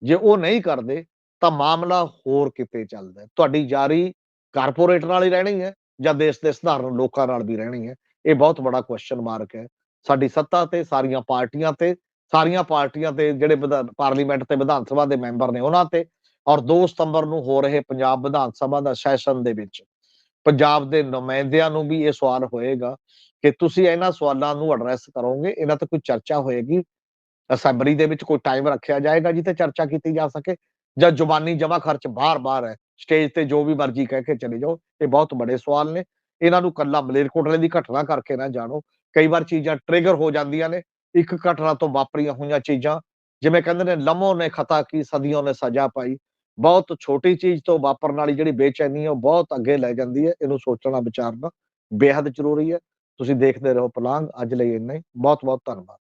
ਜੇ ਉਹ ਨਹੀਂ ਕਰਦੇ, ਤਾਂ ਮਾਮਲਾ ਹੋਰ ਕਿਤੇ ਚੱਲਦਾ ਹੈ। ਤੁਹਾਡੀ ਜਾਰੀ ਕਾਰਪੋਰੇਟ ਨਾਲ ਹੀ ਰਹਿਣੀ ਹੈ ਜਾਂ ਦੇਸ਼ ਦੇ ਸਧਾਰਨ ਲੋਕਾਂ ਨਾਲ ਵੀ ਰਹਿਣੀ ਹੈ? ਇਹ ਬਹੁਤ ਬੜਾ ਕੁਐਸਚਨ ਮਾਰਕ ਹੈ। ਸਾਡੀ ਸੱਤਾ ਤੇ, ਸਾਰੀਆਂ ਪਾਰਟੀਆਂ ਤੇ, ਸਾਰੀਆਂ ਪਾਰਟੀਆਂ ਤੇ ਜਿਹੜੇ ਵਿਧਾਨ- ਪਾਰਲੀਮੈਂਟ ਤੇ ਵਿਧਾਨ ਸਭਾ ਦੇ ਮੈਂਬਰ ਨੇ ਉਹਨਾਂ ਤੇ ਔਰ 2 ਸਤੰਬਰ ਨੂੰ ਹੋ ਰਹੇ ਪੰਜਾਬ ਵਿਧਾਨ ਸਭਾ ਦਾ ਸੈਸ਼ਨ ਦੇ ਵਿੱਚ। ਪੰਜਾਬ ਦੇ ਨੁਮਾਇੰਦਿਆਂ ਨੂੰ ਵੀ ਇਹ ਸਵਾਲ ਹੋਏਗਾ ਕਿ ਤੁਸੀਂ ਇਹਨਾਂ ਸਵਾਲਾਂ ਨੂੰ ਐਡਰੈਸ ਕਰੋਗੇ, ਇਹਨਾਂ ਤੇ ਕੋਈ ਚਰਚਾ ਹੋਏਗੀ? ਅਸੈਂਬਲੀ ਦੇ ਵਿੱਚ ਕੋਈ ਟਾਈਮ ਰੱਖਿਆ ਜਾਏਗਾ ਜਿੱਥੇ ਚਰਚਾ ਕੀਤੀ ਜਾ ਸਕੇ ਜਾਂ ਜ਼ੁਬਾਨੀ ਜਮਾ ਖਰਚ ਬਾਹਰ ਬਾਹਰ ਹੈ। ਸਟੇਜ ਤੇ ਜੋ ਵੀ ਮਰਜ਼ੀ ਕਹਿ ਕੇ ਚਲੇ ਜਾਓ, ਇਹ ਬਹੁਤ ਬੜੇ ਸਵਾਲ ਨੇ। ਇਹਨਾਂ ਨੂੰ ਕੱਲਾ ਮਲੇਰਕੋਟਲੇ ਦੀ ਘਟਨਾ ਕਰਕੇ ਨਾ ਜਾਣੋ। ਕਈ ਵਾਰ ਚੀਜ਼ਾਂ ਟ੍ਰਿਗਰ ਹੋ ਜਾਂਦੀਆਂ ਨੇ। ਇੱਕ ਘਟਨਾ ਤੋਂ ਵਾਪਰੀਆਂ ਹੋਈਆਂ ਚੀਜ਼ਾਂ, ਜਿਵੇਂ ਕਹਿੰਦੇ ਨੇ, ਲਮੋ ਨੇ ਖਤਾ ਕੀ, ਸਦੀਆਂ ਨੇ ਸਜ਼ਾ ਪਾਈ। ਬਹੁਤ ਛੋਟੀ ਚੀਜ਼ ਤੋਂ ਵਾਪਰਨ ਵਾਲੀ ਜਿਹੜੀ ਬੇਚੈਨੀ ਹੈ, ਉਹ ਬਹੁਤ ਅੱਗੇ ਲੈ ਜਾਂਦੀ ਹੈ। ਇਹਨੂੰ ਸੋਚਣਾ, ਵਿਚਾਰਨਾ ਬੇहद ਜ਼ਰੂਰੀ ਹੈ। ਤੁਸੀਂ ਦੇਖਦੇ ਰਹੋ ਪਲਾਂਗ। ਅੱਜ ਲਈ ਇੰਨਾ ਹੀ। ਬਹੁਤ ਬਹੁਤ ਧੰਨਵਾਦ।